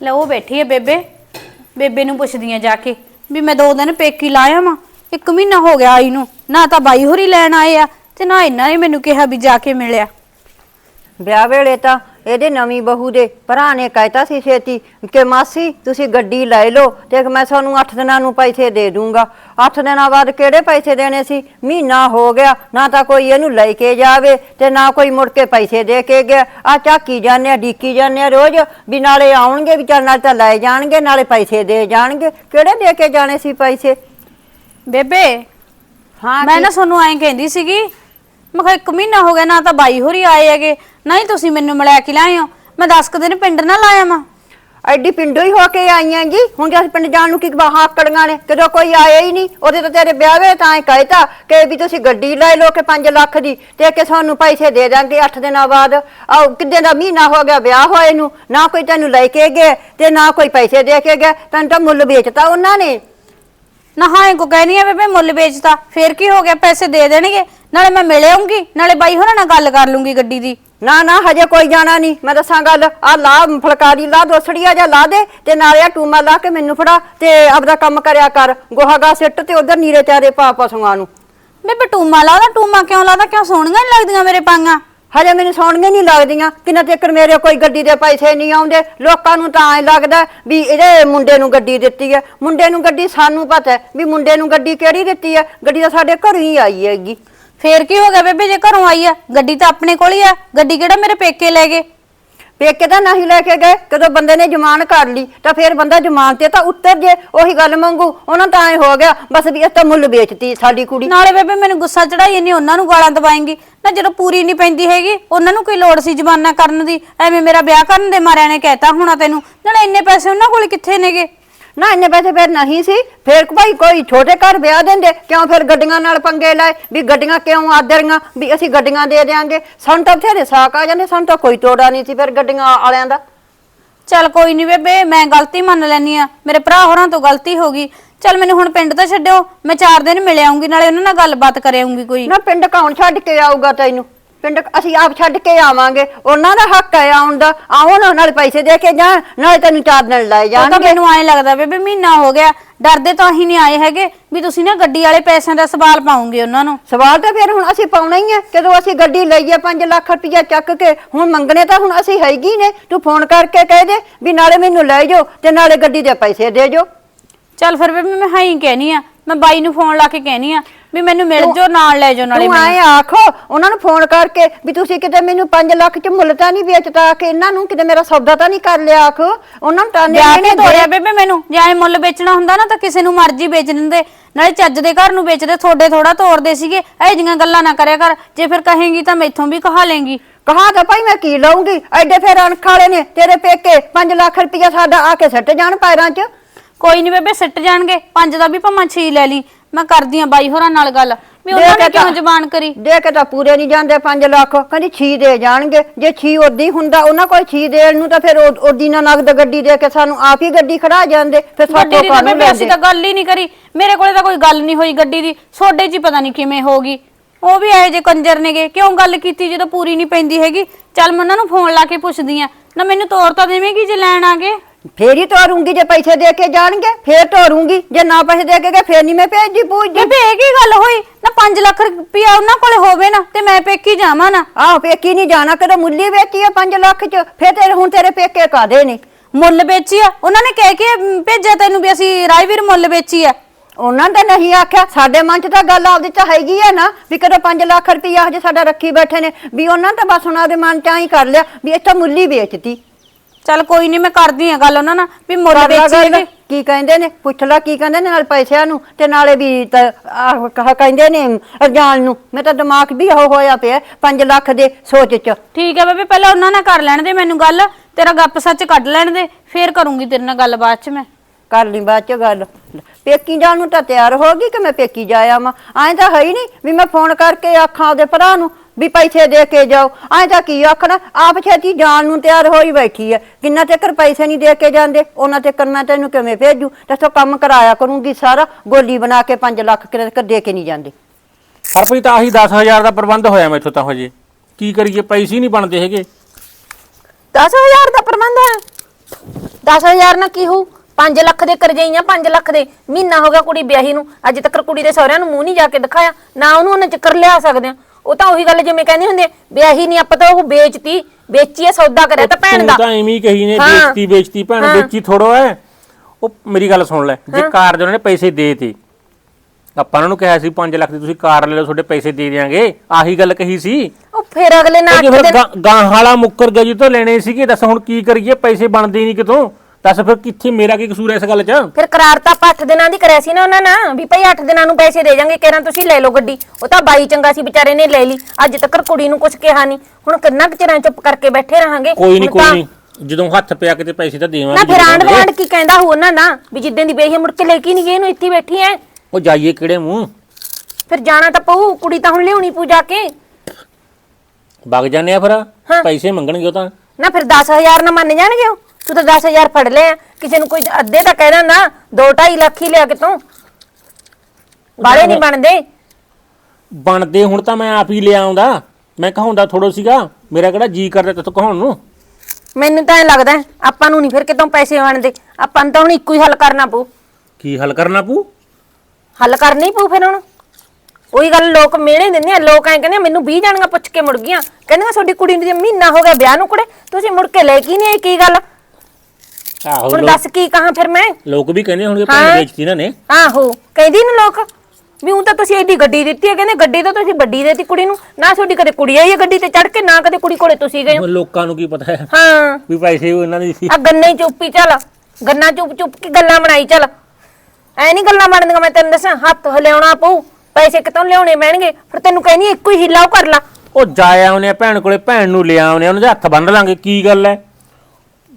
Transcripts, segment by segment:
ਲੈ ਉਹ ਬੈਠੀ ਹੈ ਬੇਬੇ। ਬੇਬੇ ਨੂੰ ਪੁੱਛਦੀ ਆ ਜਾ ਕੇ ਵੀ ਮੈਂ ਦੋ ਦਿਨ ਪੇਕੀ ਲਾਇਆ ਵਾਂ, ਇੱਕ ਮਹੀਨਾ ਹੋ ਗਿਆ ਆਈ ਨੂੰ, ਨਾ ਤਾਂ ਬਾਈ ਹੋਰੀ ਲੈਣ ਆਏ ਆ ਤੇ ਨਾ ਇਹਨਾਂ ਨੇ ਮੈਨੂੰ ਕਿਹਾ ਵੀ ਜਾ ਕੇ ਮਿਲਿਆ। ਵਿਆਹ ਵੇਲੇ ਤਾਂ ਇਹਦੇ ਨਵੀਂ ਬਹੂ ਦੇ ਭਰਾ ਨੇ ਕਹਿਤਾ ਸੀ ਛੇਤੀ ਕਿ ਮਾਸੀ ਤੁਸੀਂ ਗੱਡੀ ਲੈ ਲਓ ਤੇ ਮੈਂ ਤੁਹਾਨੂੰ 8 ਦਿਨਾਂ ਨੂੰ ਪੈਸੇ ਦੇ ਦੂੰਗਾ। 8 ਦਿਨਾਂ ਬਾਅਦ ਕਿਹੜੇ ਪੈਸੇ ਦੇਣੇ ਸੀ? ਮਹੀਨਾ ਹੋ ਗਿਆ ਨਾ ਤਾਂ ਕੋਈ ਇਹਨੂੰ ਲੈ ਕੇ ਜਾਵੇ ਤੇ ਨਾ ਕੋਈ ਮੁੜ ਕੇ ਪੈਸੇ ਦੇ ਕੇ ਗਿਆ। ਆ ਝਾਕੀ ਜਾਂਦੇ ਆ ਡੀਕੀ ਜਾਂਦੇ ਆ ਰੋਜ਼ ਵੀ ਨਾਲੇ ਆਉਣਗੇ ਵੀ ਚੱਲ ਨਾਲ ਤਾਂ ਲੈ ਜਾਣਗੇ ਨਾਲੇ ਪੈਸੇ ਦੇ ਜਾਣਗੇ। ਕਿਹੜੇ ਦੇ ਕੇ ਜਾਣੇ ਸੀ ਪੈਸੇ? ਬੇਬੇ ਹਾਂ ਮੈਂ ਨਾ ਤੁਹਾਨੂੰ ਐਂ ਕਹਿੰਦੀ ਸੀਗੀ ਮੈਂ ਕਿਹਾ ਇੱਕ ਮਹੀਨਾ ਹੋ ਗਿਆ ਨਾ ਤਾਂ ਬਾਈ ਹੋਰੀ ਆਏ ਹੈਗੇ। ਨਾ ਹੀ ਤੁਸੀਂ ਮੈਨੂੰ ਮਿਲਿਆ ਕੇ ਲਾਏ ਹੋ ਮੈਂ 10 ਕੁ ਦਿਨ ਪਿੰਡ ਨਾ ਲਾਇਆ ਵਾਂ। ਐਡੀ ਪਿੰਡੋਂ ਹੀ ਹੋ ਕੇ ਆਈਆਂ ਜੀ ਹੁਣ ਜਦ ਪਿੰਡ ਜਾਣ ਨੂੰ ਕੀ ਬਾਹਾਂ ਆਕੜੀਆਂ ਨੇ। ਕਦੋਂ ਕੋਈ ਆਇਆ ਹੀ ਨਹੀਂ ਉਹਦੇ ਤਾਂ ਤੇਰੇ ਵਿਆਹ ਵੇ ਤਾਂ ਇਹ ਕਹਿਤਾ ਕਿ ਵੀ ਤੁਸੀਂ ਗੱਡੀ ਲੈ ਲਓ ਕਿ 5 ਲੱਖ ਦੀ ਤੇ ਕਿ ਸਾਨੂੰ ਪੈਸੇ ਦੇ ਦਾਂਗੇ 8 ਦਿਨਾਂ ਬਾਅਦ। ਆ ਕਿੱਦਾਂ ਦਾ ਮਹੀਨਾ ਹੋ ਗਿਆ ਵਿਆਹ ਹੋਏ ਨੂੰ? ਨਾ ਕੋਈ ਤੈਨੂੰ ਲੈ ਕੇ ਗਏ ਤੇ ਨਾ ਕੋਈ ਪੈਸੇ ਦੇ ਕੇ ਗਏ। ਤੈਨੂੰ ਤਾਂ ਮੁੱਲ ਵੇਚਤਾ ਉਹਨਾਂ ਨੇ। ਨਾ ਹਾਂ ਕੋ ਕਹਿਨੀ ਆ ਬੇਬੇ ਮੁੱਲ ਵੇਚਤਾ। ਫੇਰ ਕੀ ਹੋ ਗਿਆ? ਪੈਸੇ ਦੇ ਦੇਣਗੇ। ਨਾਲੇ ਮੈਂ ਮਿਲ ਆਉਂਗੀ ਨਾਲੇ ਬਾਈ ਹੋਰਾਂ ਨਾਲ ਗੱਲ ਕਰ ਲੂੰਗੀ ਗੱਡੀ ਦੀ। ਨਾ ਨਾ ਹਜੇ ਕੋਈ ਜਾਣਾ ਨਹੀਂ। ਮੈਂ ਦੱਸਾਂ ਗੱਲ ਆ ਲਾ ਫਲਕਾਰੀ ਲਾ ਦੋਸੜੀਆ ਜਾਂ ਲਾ ਦੇ ਤੇ ਨਾਲੇ ਆ ਟੂਮਾ ਲਾ ਕੇ ਮੈਨੂੰ ਫੜਾ ਤੇ ਆਪਦਾ ਕੰਮ ਕਰਿਆ ਕਰ ਗੋਹਾਗਾ ਸਿੱਟ ਤੇ ਉਧਰ ਨੀਰੇ ਚਾਰੇ ਪਾ ਪਸ਼ੂਆਂ ਨੂੰ। ਬੇਬੇ ਟੂਮਾ ਲਾਦਾ ਟੂਮਾ ਕਿਉਂ ਲਾਦਾ ਕਿਉਂ ਸੋਹਣੀਆਂ ਨੀ ਲੱਗਦੀਆਂ ਮੇਰੇ ਪਾਂਗਾ? ਹਜੇ ਮੈਨੂੰ ਸੌਣੀਆਂ ਨਹੀਂ ਲੱਗਦੀਆਂ ਕਿੰਨਾ ਚਿਰ ਮੇਰੇ ਕੋਈ ਗੱਡੀ ਦੇ ਪੈਸੇ ਨਹੀਂ ਆਉਂਦੇ। ਲੋਕਾਂ ਨੂੰ ਤਾਂ ਐ ਲੱਗਦਾ ਵੀ ਇਹਦੇ ਮੁੰਡੇ ਨੂੰ ਗੱਡੀ ਦਿੱਤੀ ਹੈ ਮੁੰਡੇ ਨੂੰ ਗੱਡੀ ਸਾਨੂੰ ਪਤਾ ਹੈ ਵੀ ਮੁੰਡੇ ਨੂੰ ਗੱਡੀ ਕਿਹੜੀ ਦਿੱਤੀ ਹੈ ਗੱਡੀ ਤਾਂ ਸਾਡੇ ਘਰੋਂ ਹੀ ਆਈ ਹੈਗੀ। ਫੇਰ ਕੀ ਹੋ ਗਿਆ ਬੇਬੇ ਜੇ ਘਰੋਂ ਆਈ ਆ ਗੱਡੀ ਤਾਂ ਆਪਣੇ ਕੋਲ ਹੀ ਆ ਗੱਡੀ ਕਿਹੜਾ ਮੇਰੇ ਪੇਕੇ ਲੈ ਗਏ? ਪੇਕੇ ਤਾਂ ਨਹੀਂ ਲੈ ਕੇ ਗਏ ਕਦੋਂ ਬੰਦੇ ਨੇ ਜ਼ਮਾਨ ਕਰ ਲਈ ਤਾਂ ਫਿਰ ਬੰਦਾ ਜ਼ਮਾਨ ਤੇ ਤਾਂ ਉੱਤਰ ਜੇ ਉਹੀ ਗੱਲ ਮੰਗੂ ਉਹਨਾਂ ਤਾਂ ਐ ਹੋ ਗਿਆ ਬਸ ਵੀ ਇਹ ਤਾਂ ਮੁੱਲ ਵੇਚਤੀ ਸਾਡੀ ਕੁੜੀ। ਨਾਲੇ ਬੇਬੇ ਮੈਨੂੰ ਗੁੱਸਾ ਚੜਾਈ ਨਹੀਂ ਉਹਨਾਂ ਨੂੰ ਗਾਲਾਂ ਦਵਾਏਂਗੀ। ਨਾ ਜਦੋਂ ਪੂਰੀ ਨਹੀਂ ਪੈਂਦੀ ਹੈਗੀ ਉਹਨਾਂ ਨੂੰ ਕੋਈ ਲੋੜ ਸੀ ਜਮਾਨਾ ਕਰਨ ਦੀ ਐਵੇਂ ਮੇਰਾ ਵਿਆਹ ਕਰਨ ਦੇ ਮਾਰਿਆਂ ਨੇ ਕਹਿਤਾ ਹੋਣਾ ਤੈਨੂੰ। ਨਾਲੇ ਇੰਨੇ ਪੈਸੇ ਉਹਨਾਂ ਕੋਲ ਕਿੱਥੇ ਨੇਗੇ? ਨਾ ਇੰਨੇ ਪੈਸੇ ਫਿਰ ਨਹੀਂ ਸੀ। ਫਿਰ ਭਾਈ ਕੋਈ ਛੋਟੇ ਘਰ ਵਿਆਹ ਦਿੰਦੇ ਕਿਉਂ ਫਿਰ ਗੱਡੀਆਂ ਨਾਲ ਪੰਗੇ ਲਾਏ? ਵੀ ਗੱਡੀਆਂ ਕਿਉਂ ਆਦਰੀਆਂ? ਵੀ ਅਸੀਂ ਗੱਡੀਆਂ ਦੇ ਦੇਾਂਗੇ ਸਾਨੂੰ ਤਾਂ ਬਥੇਰੇ ਸਾਕ ਆ ਜਾਂਦੇ ਸਾਨੂੰ ਤਾਂ ਕੋਈ ਤੋੜਾ ਨਹੀਂ ਸੀ ਫਿਰ ਗੱਡੀਆਂ ਵਾਲਿਆਂ ਦਾ। ਚੱਲ ਕੋਈ ਨਹੀਂ ਬੇਬੇ ਮੈਂ ਗਲਤੀ ਮੰਨ ਲੈਨੀ ਆ। ਮੇਰੇ ਭਰਾ ਹੋਰਾਂ ਤੋਂ ਗਲਤੀ ਹੋ ਗਈ। ਚੱਲ ਮੈਨੂੰ ਹੁਣ ਪਿੰਡ ਤੋਂ ਛੱਡਿਓ ਮੈਂ 4 ਦਿਨ ਮਿਲ ਆਉਂਗੀ ਨਾਲੇ ਉਹਨਾਂ ਨਾਲ ਗੱਲਬਾਤ ਕਰ ਆਉਂਗੀ ਕੋਈ। ਨਾ ਪਿੰਡ ਕੌਣ ਛੱਡ ਕੇ ਆਊਗਾ ਤੈਨੂੰ? ਪਿੰਡ ਅਸੀਂ ਆਪ ਛੱਡ ਕੇ ਆਵਾਂਗੇ। ਉਹਨਾਂ ਦਾ ਹੱਕ ਹੈ ਆਉਣ ਦਾ। ਆਉਣ ਨਾਲ ਪੈਸੇ ਦੇ ਕੇ ਜਾਣ ਨਾਲੇ ਤੈਨੂੰ ਚਾਰ ਦਿਨ ਲੈ ਤਾਂ ਜਾਣਗੇ। ਮੈਨੂੰ ਐਂ ਲੱਗਦਾ ਬੇਬੇ ਮਹੀਨਾ ਹੋ ਗਿਆ। ਡਰਦੇ ਤਾਂ ਅਸੀਂ ਨਹੀਂ ਆਏ ਹੈਗੇ ਵੀ ਤੁਸੀਂ ਨਾ ਗੱਡੀ ਵਾਲੇ ਪੈਸਿਆਂ ਦਾ ਸਵਾਲ ਪਾਉਂਗੇ ਉਹਨਾਂ ਨੂੰ। ਸਵਾਲ ਤਾਂ ਫਿਰ ਹੁਣ ਅਸੀਂ ਪਾਉਣਾ ਹੀ ਹੈ ਜਦੋਂ ਅਸੀਂ ਗੱਡੀ ਲਈਏ 5 ਲੱਖ ਰੁਪਇਆ ਚੱਕ ਕੇ ਹੁਣ ਮੰਗਣੇ ਤਾਂ ਹੁਣ ਅਸੀਂ ਹੈਗੀ ਨੇ। ਤੂੰ ਫੋਨ ਕਰਕੇ ਕਹਿ ਦੇ ਵੀ ਨਾਲੇ ਮੈਨੂੰ ਲੈ ਜਾਓ ਤੇ ਨਾਲੇ ਗੱਡੀ ਦੇ ਪੈਸੇ ਦੇ ਜਾਓ। ਚੱਲ ਫਿਰ ਬੇਬੇ ਮੈਂ ਹਾਂ ਹੀ ਕਹਿਨੀ ਆ। ਮੈਂ ਬਾਈ ਨੂੰ ਫੋਨ ਲਾ ਕੇ ਕਹਿਨੀ ਆ। ਵੀ ਮੈਨੂੰ ਮਿਲ ਜਾਓ ਨਾਲ ਲੈ ਜਾਓ ਨਾਲੇ ਤੂੰ ਮੈਨੂੰ ਆਏ ਆਖੋ ਉਹਨਾਂ ਨੂੰ ਫੋਨ ਕਰਕੇ ਵੀ ਤੁਸੀਂ ਕਿਤੇ ਮੈਨੂੰ 5 ਲੱਖ ਚ ਮੁੱਲ ਤਾਂ ਨਹੀਂ ਵੇਚਤਾ ਕਿ ਇਹਨਾਂ ਨੂੰ ਕਿਤੇ ਮੇਰਾ ਸੌਦਾ ਤਾਂ ਨਹੀਂ ਕਰ ਲਿਆ ਆਖੋ। ਉਹਨਾਂ ਨੂੰ ਤਾਂ ਵਿਆਹ ਕੇ ਤੋਰਿਆ ਬੇਬੇ ਮੈਨੂੰ? ਜੇ ਐ ਮੁੱਲ ਵੇਚਣਾ ਹੁੰਦਾ ਨਾ ਤਾਂ ਕਿਸੇ ਨੂੰ ਮਰਜ਼ੀ ਵੇਚ ਦਿੰਦੇ। ਨਾਲੇ ਚੱਜ ਦੇ ਘਰ ਨੂੰ ਵੇਚਦੇ ਥੋੜੇ ਥੋੜਾ ਤੋੜਦੇ ਸੀਗੇ। ਇਹ ਜਿਹੀਆਂ ਗੱਲਾਂ ਨਾ ਕਰਿਆ ਕਰ। ਜੇ ਫਿਰ ਕਹੇਂਗੀ ਤਾਂ ਮੈਥੋਂ ਵੀ ਕਹਾ ਲੇਂਗੀ। ਕਹਾ ਤਾਂ ਭਾਈ ਮੈਂ ਕੀ ਲਊਂਗੀ? ਐਡੇ ਫੇਰ ਅਣਖ ਵਾਲੇ ਨੇ ਤੇਰੇ ਪੇਕੇ 5 ਲੱਖ ਰੁਪਇਆ ਸਾਡਾ ਆ ਕੇ ਸੱਟ ਜਾਣ ਪੈਰਾਂ 'ਚ। ਕੋਈ ਨਹੀਂ ਬੇਬੇ ਸਿੱਟ ਜਾਣਗੇ। ਪੰਜ ਦਾ ਵੀ ਭਾਵੇਂ ਛੀ ਲੈ ਲਈ। ਮੈਂ ਕਰਦੀ ਆ ਬਾਈ ਹੋਰਾਂ ਨਾਲ ਗੱਲ। ਵੀ ਉਹਨਾਂ ਨੇ ਕਿਉਂ ਜ਼ਬਾਨ ਕਰੀ? ਦੇ ਕੇ ਤਾਂ ਪੂਰੇ ਨਹੀਂ ਜਾਂਦੇ 5 ਲੱਖ। ਕਹਿੰਦੀ ਛੀ ਦੇ ਜਾਣਗੇ। ਜੇ ਛੀ ਉਦੀ ਹੁੰਦਾ ਉਹਨਾਂ ਕੋਲ ਛੀ ਦੇਣ ਨੂੰ ਤਾਂ ਫਿਰ ਉਦੀ ਨਾ ਨਗਦ ਗੱਡੀ ਦੇ ਕੇ ਸਾਨੂੰ ਆਪ ਹੀ ਗੱਡੀ ਖੜਾ ਜਾਂਦੇ ਫਿਰ ਕਾਹਨੂੰ ਬੇਬੇ ਅਸੀਂ ਲੈਂਦੇ? ਤਾਂ ਗੱਲ ਹੀ ਨਹੀਂ ਕਰੀ। ਮੇਰੇ ਕੋਲੇ ਤਾਂ ਕੋਈ ਗੱਲ ਨਹੀਂ ਹੋਈ ਗੱਡੀ ਦੀ। ਸੋਡੇ 'ਚ ਹੀ ਪਤਾ ਨਹੀਂ ਕਿਵੇਂ ਹੋਗੀ ਉਹ ਵੀ ਇਹੋ ਜਿਹੇ ਕੰਜਰ ਨੇਗੇ। ਕਿਉਂ ਗੱਲ ਕੀਤੀ ਜਦੋਂ ਪੂਰੀ ਨਹੀਂ ਪੈਂਦੀ ਹੈਗੀ? ਚੱਲ ਮੈਂ ਉਹਨਾਂ ਨੂੰ ਫੋਨ ਲਾ ਕੇ ਪੁੱਛਦੀ ਆ। ਨਾ ਮੈਨੂੰ ਤੋਰ ਤਾਂ ਦੇਵੇਂਗੀ ਜੇ ਲੈਣ ਆ ਗਏ। ਫੇਰ ਹੀ ਤੋਰੂੰਗੀ ਜੇ ਪੈਸੇ ਦੇ ਕੇ ਜਾਣਗੇ ਫੇਰ ਤੋਰੂੰਗੀ। ਜੇ ਨਾ ਪੈਸੇ ਦੇ ਕੇ ਗਏ ਫੇਰ ਨਹੀਂ ਮੈਂ ਭੇਜਦੀ ਪੂਜਦੀ ਬੇਬੇ ਇਹ ਕੀ ਗੱਲ ਹੋਈ? ਨਾ 5 ਲੱਖ ਰੁਪਇਆ ਉਹਨਾਂ ਕੋਲੇ ਹੋਵੇ ਨਾ ਤੇ ਮੈਂ ਪੇਕੀ ਜਾਵਾਂ ਨਾ। ਆਹ ਪੇਕੀ ਨਹੀਂ ਜਾਣਾ ਕਦੋਂ ਮੁੱਲੀ ਵੇਚੀ ਆ 5 ਲੱਖ ਚ ਫੇਰ ਤੇਰੇ ਹੁਣ ਤੇਰੇ ਪੇਕੇ ਕਾਦੇ ਨੇ? ਮੁੱਲ ਵੇਚੀ ਆ? ਉਹਨਾਂ ਨੇ ਕਹਿ ਕੇ ਭੇਜਿਆ ਤੈਨੂੰ ਵੀ ਅਸੀਂ ਰਾਜਵੀਰ ਮੁੱਲ ਵੇਚੀ ਆ। ਉਹਨਾਂ ਤਾਂ ਨਹੀਂ ਆਖਿਆ। ਸਾਡੇ ਮਨ ਚ ਤਾਂ ਗੱਲ ਆਪਦੀ ਚ ਹੈਗੀ ਆ ਨਾ ਵੀ ਕਦੋਂ 5 ਲੱਖ ਰੁਪਈਆ ਹਜੇ ਸਾਡਾ ਰੱਖੀ ਬੈਠੇ ਨੇ ਵੀ ਉਹਨਾਂ ਤਾਂ ਬਸ ਉਹਨਾਂ ਦੇ ਮਨ ਚ ਆਈ ਕਰ ਲਿਆ ਵੀ ਇੱਥੇ ਮੁੱਲੀ ਵੇਚਤੀ। ਚੱਲ ਕੋਈ ਨਹੀਂ ਮੈਂ ਕਰਦੀ ਆ ਗੱਲ ਉਹਨਾਂ ਨਾਲ ਵੀ ਮੁੱਲ ਕਰ ਲਾ ਵੇਚੀ ਗੱਲ, ਕੀ ਕਹਿੰਦੇ ਨੇ? ਪੁੱਛ ਲੈ ਕੀ ਕਹਿੰਦੇ ਨੇ ਨਾਲ ਪੈਸਿਆਂ ਨੂੰ ਤੇ ਨਾਲੇ ਵੀ ਤਾਂ ਆਹ ਕਹ ਕਹਿੰਦੇ ਨੇ ਅਜਾਨ ਨੂੰ। ਮੈਂ ਤਾਂ ਦਿਮਾਗ ਵੀ ਉਹ ਹੋਇਆ ਪਿਆ 5 ਲੱਖ ਦੇ ਸੋਚ ਚ। ਠੀਕ ਹੈ ਬੇਬੇ ਪਹਿਲਾਂ ਉਹਨਾਂ ਨਾਲ ਕਰ ਲੈਣ ਦੇ ਮੈਨੂੰ ਗੱਲ ਤੇਰਾ ਗੱਪ ਸੱਚ ਕੱਢ ਲੈਣ ਦੇ ਫੇਰ ਕਰੂੰਗੀ ਤੇਰੇ ਨਾਲ ਗੱਲ ਬਾਅਦ ਚ ਮੈਂ। ਕਰ ਲਈ ਬਾਅਦ ਚ ਗੱਲ। ਪੇਕੀ ਜਾਣ ਨੂੰ ਤਾਂ ਤਿਆਰ ਹੋ ਗਈ ਕਿ ਮੈਂ ਪੇਕੀ ਜਾਇਆ ਮਾ ਐਂ ਤਾਂ ਹੈ ਹੀ ਨਹੀਂ ਵੀ ਮੈਂ ਫੋਨ ਕਰਕੇ ਆਖਾਂ ਉਹਦੇ ਭਰਾ ਨੂੰ ਵੀ ਪੈਸੇ ਦੇ ਕੇ ਜਾਓ। ਐਂ ਤਾਂ ਕੀ ਆਖਣਾ? ਆਪ ਛੇਤੀ ਜਾਣ ਨੂੰ ਤਿਆਰ ਹੋਈ ਬੈਠੀ ਐ। ਕਿੰਨਾ ਚੱਕਰ ਪੈਸੇ ਨਹੀਂ ਦੇ ਕੇ ਜਾਂਦੇ? ਉਹਨਾਂ ਤੇ ਮੈਂ ਤੈਨੂੰ ਕਿਵੇਂ ਭੇਜੂ? ਦੱਸੋ ਕੰਮ ਕਰਾਇਆ ਕਰੂੰਗੀ ਸਾਰਾ। ਗੋਲੀ ਬਣਾ ਕੇ 5 ਲੱਖ ਕਿਤੇ ਦੇ ਕੇ ਨਹੀਂ ਜਾਂਦੇ। ਹਰਪ੍ਰੀਤ ਆਹੀ 10000 ਦਾ ਪ੍ਰਬੰਧ ਹੋਇਆ ਮੈਥੋਂ ਤਾਂ ਹਜੇ। ਕੀ ਕਰੀਏ? ਪੈਸੇ ਹੀ ਨਹੀਂ ਬਣਦੇ ਹੈਗੇ। 10000 ਦਾ ਪ੍ਰਬੰਧ ਹੈ 10000 ਨਾ ਕੀ ਹੋਊ? 5 ਲੱਖ ਦੇ ਕਰਜ਼ਈਆਂ 5 ਲੱਖ ਦੇ। ਮਹੀਨਾ ਹੋ ਗਿਆ ਕੁੜੀ ਵਿਆਹੀ ਨੂੰ। ਅੱਜ ਤੱਕ ਕੁੜੀ ਦੇ ਸਹੁਰਿਆਂ ਨੂੰ ਮੂੰਹ ਨਹੀਂ ਜਾ ਕੇ ਦਿਖਾਇਆ। ਨਾ ਉਹਨੂੰ ਉਹਨਾਂ ਚੱਕਰ ਲਿਆ ਸਕਦੇ ਆ। ਉਹ ਤਾਂ ਉਹੀ ਗੱਲ ਜਿਵੇਂ ਕਹਿੰਦੇ ਹੁੰਦੇ ਵਿਆਹੀ ਨਹੀਂ ਆਪਾਂ ਤਾਂ ਉਹ ਵੇਚਤੀ ਵੇਚੀ ਆ ਸੌਦਾ ਕਰਿਆ ਤਾਂ ਭੈਣ ਤੂੰ ਦਾ। ਤਾਂ ਐਵੇਂ ਹੀ ਕਹੀ ਨੇ ਹਾਂ। ਵੇਚਤੀ ਵੇਚਤੀ ਭੈਣ ਹਾਂ। ਵੇਚੀ ਥੋੜੋ ਐ ਉਹ ਮੇਰੀ ਗੱਲ ਸੁਣ ਲੈ ਜੇ ਕਾਰ ਦੇ ਉਹਨਾਂ ਨੇ ਪੈਸੇ ਦੇ ਤੇ ਆਪਾਂ ਉਹਨਾਂ ਨੂੰ ਕਿਹਾ ਸੀ 5 ਲੱਖ ਦੀ ਤੁਸੀਂ ਕਾਰ ਲੈ ਲਓ ਤੁਹਾਡੇ ਪੈਸੇ ਦੇ ਦਿਆਂਗੇ ਆਹੀ ਗੱਲ ਕਹੀ ਸੀ। ਉਹ ਫਿਰ ਅਗਲੇ ਨਾਲ ਜੇ ਫਿਰ ਕਿਤੇ- ਗਾਂ- ਗਾਂ ਵਾਲਾ ਮੁੱਕਰ ਗਿਆ ਜੀ ਤੋਂ ਲੈਣੇ ਸੀਗੇ ਦੱਸ ਹੁਣ ਕੀ ਕਰੀਏ ਪੈਸੇ ਬਣਦੇ ਹੀ ਨਹੀਂ ਕਿਤੋਂ। ਦੱਸ ਫਿਰ ਕਿੱਥੇ ਮੇਰਾ ਕੀ ਕਸੂਰ ਐ ਇਸ ਗੱਲ 'ਚ? ਫਿਰ ਕਰਾਰ ਤਾਂ ਆਪਾਂ 8 ਦਿਨਾਂ ਦੀ ਕਰਿਆ ਸੀ ਨਾ ਉਹਨਾਂ ਨਾਲ ਵੀ ਭਾਈ 8 ਦਿਨਾਂ ਨੂੰ ਪੈਸੇ ਦੇ ਜਾਾਂਗੇ ਕਿਹੜਾ ਤੁਸੀਂ ਲੈ ਲਓ ਗੱਡੀ। ਉਹ ਤਾਂ ਬਾਈ ਚੰਗਾ ਸੀ ਵਿਚਾਰੇ ਨੇ ਲੈ ਲਈ। ਅੱਜ ਤੱਕ ਕੁੜੀ ਨੂੰ ਕੁਝ ਕਿਹਾ ਨਹੀਂ। ਹੁਣ ਕਿੰਨਾ ਕੁ ਚਿਰਾਂ ਚੁੱਪ ਕਰਕੇ ਬੈਠੇ ਰਹਾਂਗੇ? ਕੋਈ ਨਹੀਂ ਹੁਣ ਕੋਈ ਤਾਂ- ਨਹੀਂ ਜਦੋਂ ਹੱਥ ਪਿਆ ਕਿਤੇ ਪੈਸੇ ਤਾਂ ਨਾ ਦੇਵਾਂਗੇ ਫਿਰ ਆਂਡ ਗਵਾਂਡ ਕੀ ਕਹਿੰਦਾ ਹੋ ਉਹਨਾਂ ਦਾ ਵੀ ਜਿੱਦਾਂ ਦੀ ਵੇਹੀ ਮੁੜ ਕੇ ਲੈ ਕੇ ਨਹੀਂ ਗਏ ਇਹਨੂੰ ਇੱਥੇ ਹੀ ਬੈਠੀ ਐ। ਉਹ ਜਾਈਏ ਕਿਹੜੇ ਮੂੰਹ? ਫਿਰ ਜਾਣਾ ਤਾਂ ਪਊ ਕੁੜੀ ਤਾਂ ਹੁਣ ਲਿਆਉਣੀ ਪਊ ਜਾ ਕੇ। ਵਗ ਜਾਂਦੇ ਆ ਫਿਰ? ਪੈਸੇ ਮੰਗਣਗੇ ਉਹ ਤਾਂ। ਨਾ ਫਿਰ 10000 ਨਾ ਮੰਨ ਜਾਣਗੇ ਉਹ। ਤੂੰ ਤਾਂ 10000 ਫੜ ਲਿਆ। ਕਿਸੇ ਨੂੰ ਕੋਈ ਅੱਧੇ ਤਾਂ ਕਹਿ ਦਿੰਦਾ 2.5 ਲੱਖ ਹੀ ਲਿਆ ਕਿਤੋਂ ਬਾਲੇ ਨਹੀਂ ਬਣਦੇ। ਬਣਦੇ ਹੁਣ ਤਾਂ ਮੈਂ ਆਪ ਹੀ ਲਿਆ ਆਉਂਦਾ। ਮੈਂ ਕਹਾਉਂਦਾ ਥੋੜੋ ਸੀਗਾ ਮੇਰਾ ਕਿਹੜਾ ਜੀ ਕਰਦਾ ਤੈਨੂੰ ਕਹਾਉਣ ਨੂੰ? ਮੈਨੂੰ ਤਾਂ ਐ ਲੱਗਦਾ ਹੈ, ਆਪਾਂ ਨੂੰ ਨਹੀਂ ਫਿਰ ਕਿਤੋਂ ਪੈਸੇ ਬਣਦੇ। ਆਪਾਂ ਨੂੰ ਤਾਂ ਹੁਣ ਇੱਕੋ ਹੀ ਹੱਲ ਕਰਨਾ ਪਊ। ਕੀ ਹੱਲ ਕਰਨਾ ਪੂ ਹੱਲ ਕਰਨਾ ਪਊ ਫਿਰ ਹੁਣ। ਉਹੀ ਗੱਲ ਲੋਕ ਮਿਹਣੇ ਦਿੰਦੇ ਆ ਲੋਕ ਐ ਕਹਿੰਦੇ ਆ, ਮੈਨੂੰ 20 ਜਾਣੀਆਂ ਪੁੱਛ ਕੇ ਮੁੜ ਗਈਆਂ। ਕਹਿੰਦੇ ਤੁਹਾਡੀ ਕੁੜੀ ਨੂੰ ਜੇ ਮਹੀਨਾ ਹੋ ਗਿਆ ਵਿਆਹ ਨੂੰ ਕੁੜੇ ਤੁਸੀਂ ਮੁੜ ਕੇ ਲੈ ਕੀ ਨਹੀਂ ਆਏ ਕੀ ਗੱਲ? ਆਹੋ ਹੁਣ ਦੱਸ ਕੀ ਕਹਾਂ ਫਿਰ ਮੈਂ? ਲੋਕ ਵੀ ਕਹਿੰਦੇ ਹੋਣਗੇ ਹਾਂ। ਵੇਚਤੀ ਇਹਨਾਂ ਨੇ। ਆਹੋ ਕਹਿੰਦੀ ਨਾ ਲੋਕ? ਵੀ ਉਹ ਤਾਂ ਤੁਸੀਂ ਐਡੀ ਗੱਡੀ ਦਿੱਤੀ ਹੈ ਕਹਿੰਦੇ ਗੱਡੀ ਤਾਂ ਤੁਸੀਂ ਵੱਡੀ ਦੇਤੀ ਕੁੜੀ ਨੂੰ। ਨਾ ਤੁਹਾਡੀ ਕਦੇ ਕੁੜੀ ਆਈ ਹੈ ਗੱਡੀ ਤੇ ਚੜ ਕੇ ਨਾ ਕਦੇ ਕੁੜੀ ਕੋਲੇ ਤੁਸੀਂ ਗਏ ਹੋ। ਹੁਣ ਲੋਕਾਂ ਨੂੰ ਕੀ ਪਤਾ ਹੈ? ਹਾਂ। ਵੀ ਪੈਸੇ ਉਹ ਇਹਨਾਂ ਦੀ ਸੀ। ਆ ਗੰਨੇ ਚੁੱਪੀ ਚੱਲ। ਗੰਨਾ ਚੁੱਪ ਚੁੱਪ ਕੇ ਗੱਲਾਂ ਬਣਾਈ ਚੱਲ। ਐ ਨਹੀਂ ਗੱਲਾਂ ਬਣਦੀਆਂ ਮੈਂ ਤੈਨੂੰ ਦੱਸਾਂ ਹੱਥ ਹਿਲਾਉਣਾ ਪਊ। ਪੈਸੇ ਕਿਤੋਂ ਲਿਆਉਣੇ ਪੈਣਗੇ ਫਿਰ ਤੈਨੂੰ ਕਹਿੰਦੀ ਇੱਕੋ ਹੀ ਹਿੱਲਾ ਉਹ ਕਰ ਲਾ। ਉਹ ਜਾਇਆ ਉਹਨੇ ਭੈਣ ਕੋਲੇ ਭੈਣ ਨੂੰ ਲਿਆ ਉਹਨੇ ਉਹਨਾਂ ਦੇ ਹੱਥ ਬੰਨ ਲਾਂਗੇ ਕੀ ਗੱਲ ਹੈ?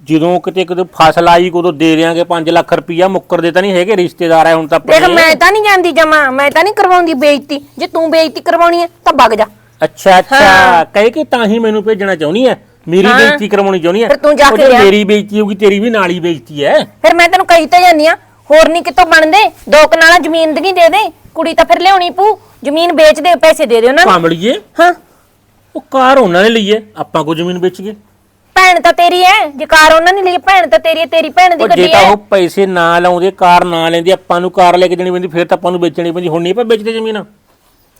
ਜਦੋਂ ਕਿਤੇ ਕਿਤੇ ਫਸਲ ਆਈ ਉਦੋਂ ਦੇ ਦਿਆਂਗੇ 5 ਲੱਖ ਰੁਪਈਆ ਮੁੱਕਰਦੇ ਤਾਂ ਨਹੀਂ ਹੈਗੇ ਰਿਸ਼ਤੇਦਾਰ ਹੈ ਹੁਣ ਤਾਂ ਦੇਖ ਆਪਣੇ। ਮੈਂ ਤਾਂ ਨਹੀਂ ਜਾਂਦੀ ਜਮਾ ਮੈਂ ਤਾਂ ਨਹੀਂ ਕਰਵਾਉਂਦੀ ਬੇਇੱਜ਼ਤੀ। ਜੇ ਤੂੰ ਬੇਇੱਜ਼ਤੀ ਕਰਵਾਉਣੀ ਹੈ ਤਾਂ ਵਗ ਜਾ। ਅੱਛਾ ਅੱਛਾ। ਕਹੇ ਕਿ ਤਾਂ ਹੀ ਮੈਨੂੰ ਭੇਜਣਾ ਚਾਹੁੰਦੀ ਹੈ। ਮੇਰੀ ਹਾਂ। ਬੇਇੱਜ਼ਤੀ ਕਰਵਾਉਣੀ ਚਾਹੁੰਦੀ ਹੈ। ਫਿਰ ਤੂੰ ਜਾ ਉਹ ਕੇ ਜੇ ਲਿਆ। ਮੇਰੀ ਬੇਇੱਜ਼ਤੀ ਹੋਊਗੀ ਤੇਰੀ ਵੀ ਨਾਲ ਹੀ ਬੇਇੱਜ਼ਤੀ ਹੈ। ਫਿਰ ਮੈਂ ਤੈਨੂੰ ਕਹੀ ਤਾਂ ਜਾਂਦੀ ਆ ਹੋਰ ਨਹੀਂ ਕਿਤੋਂ ਬਣਦੇ। ਦੋ ਕਨਾਲਾਂ ਜ਼ਮੀਨ ਦੀ ਦੇ ਦੇ। ਕੁੜੀ ਤਾਂ ਫਿਰ ਲਿਆਉਣੀ ਪਊ। ਜ਼ਮੀਨ ਵੇਚ ਦੇ ਪੈਸੇ ਦੇ ਦੇ ਉਹਨਾਂ ਨੂੰ। ਕਾਮੜੀਏ ਹਾਂ। ਉਹ ਕਾਰ ਉਹਨਾਂ ਨੇ ਲਈ ਹੈ। ਆਪਾਂ ਕੋ ਜ਼ਮੀਨ ਵੇਚ ਗਏ। ਭੈਣ ਤਾਂ ਤੇਰੀ ਐ ਜੇ ਕਾਰ ਉਹਨਾਂ ਨੇ ਲਈ ਭੈਣ ਤਾਂ ਤੇਰੀ ਤੇਰੀ ਭੈਣ ਦੀ ਉਹ ਜੇ ਗੱਡੀ ਤਾਂ ਐ। ਉਹ ਪੈਸੇ ਨਾ ਲਾਉਂਦੇ ਕਾਰ ਨਾ ਲੈਂਦੇ ਆਪਾਂ ਨੂੰ ਕਾਰ ਲੈ ਕੇ ਦੇਣੀ ਪੈਂਦੀ ਫਿਰ ਤਾਂ ਆਪਾਂ ਨੂੰ ਵੇਚਣੀ ਪੈਂਦੀ। ਹੁਣ ਨਹੀਂ ਆਪਾਂ ਵੇਚਦੇ ਜ਼ਮੀਨ।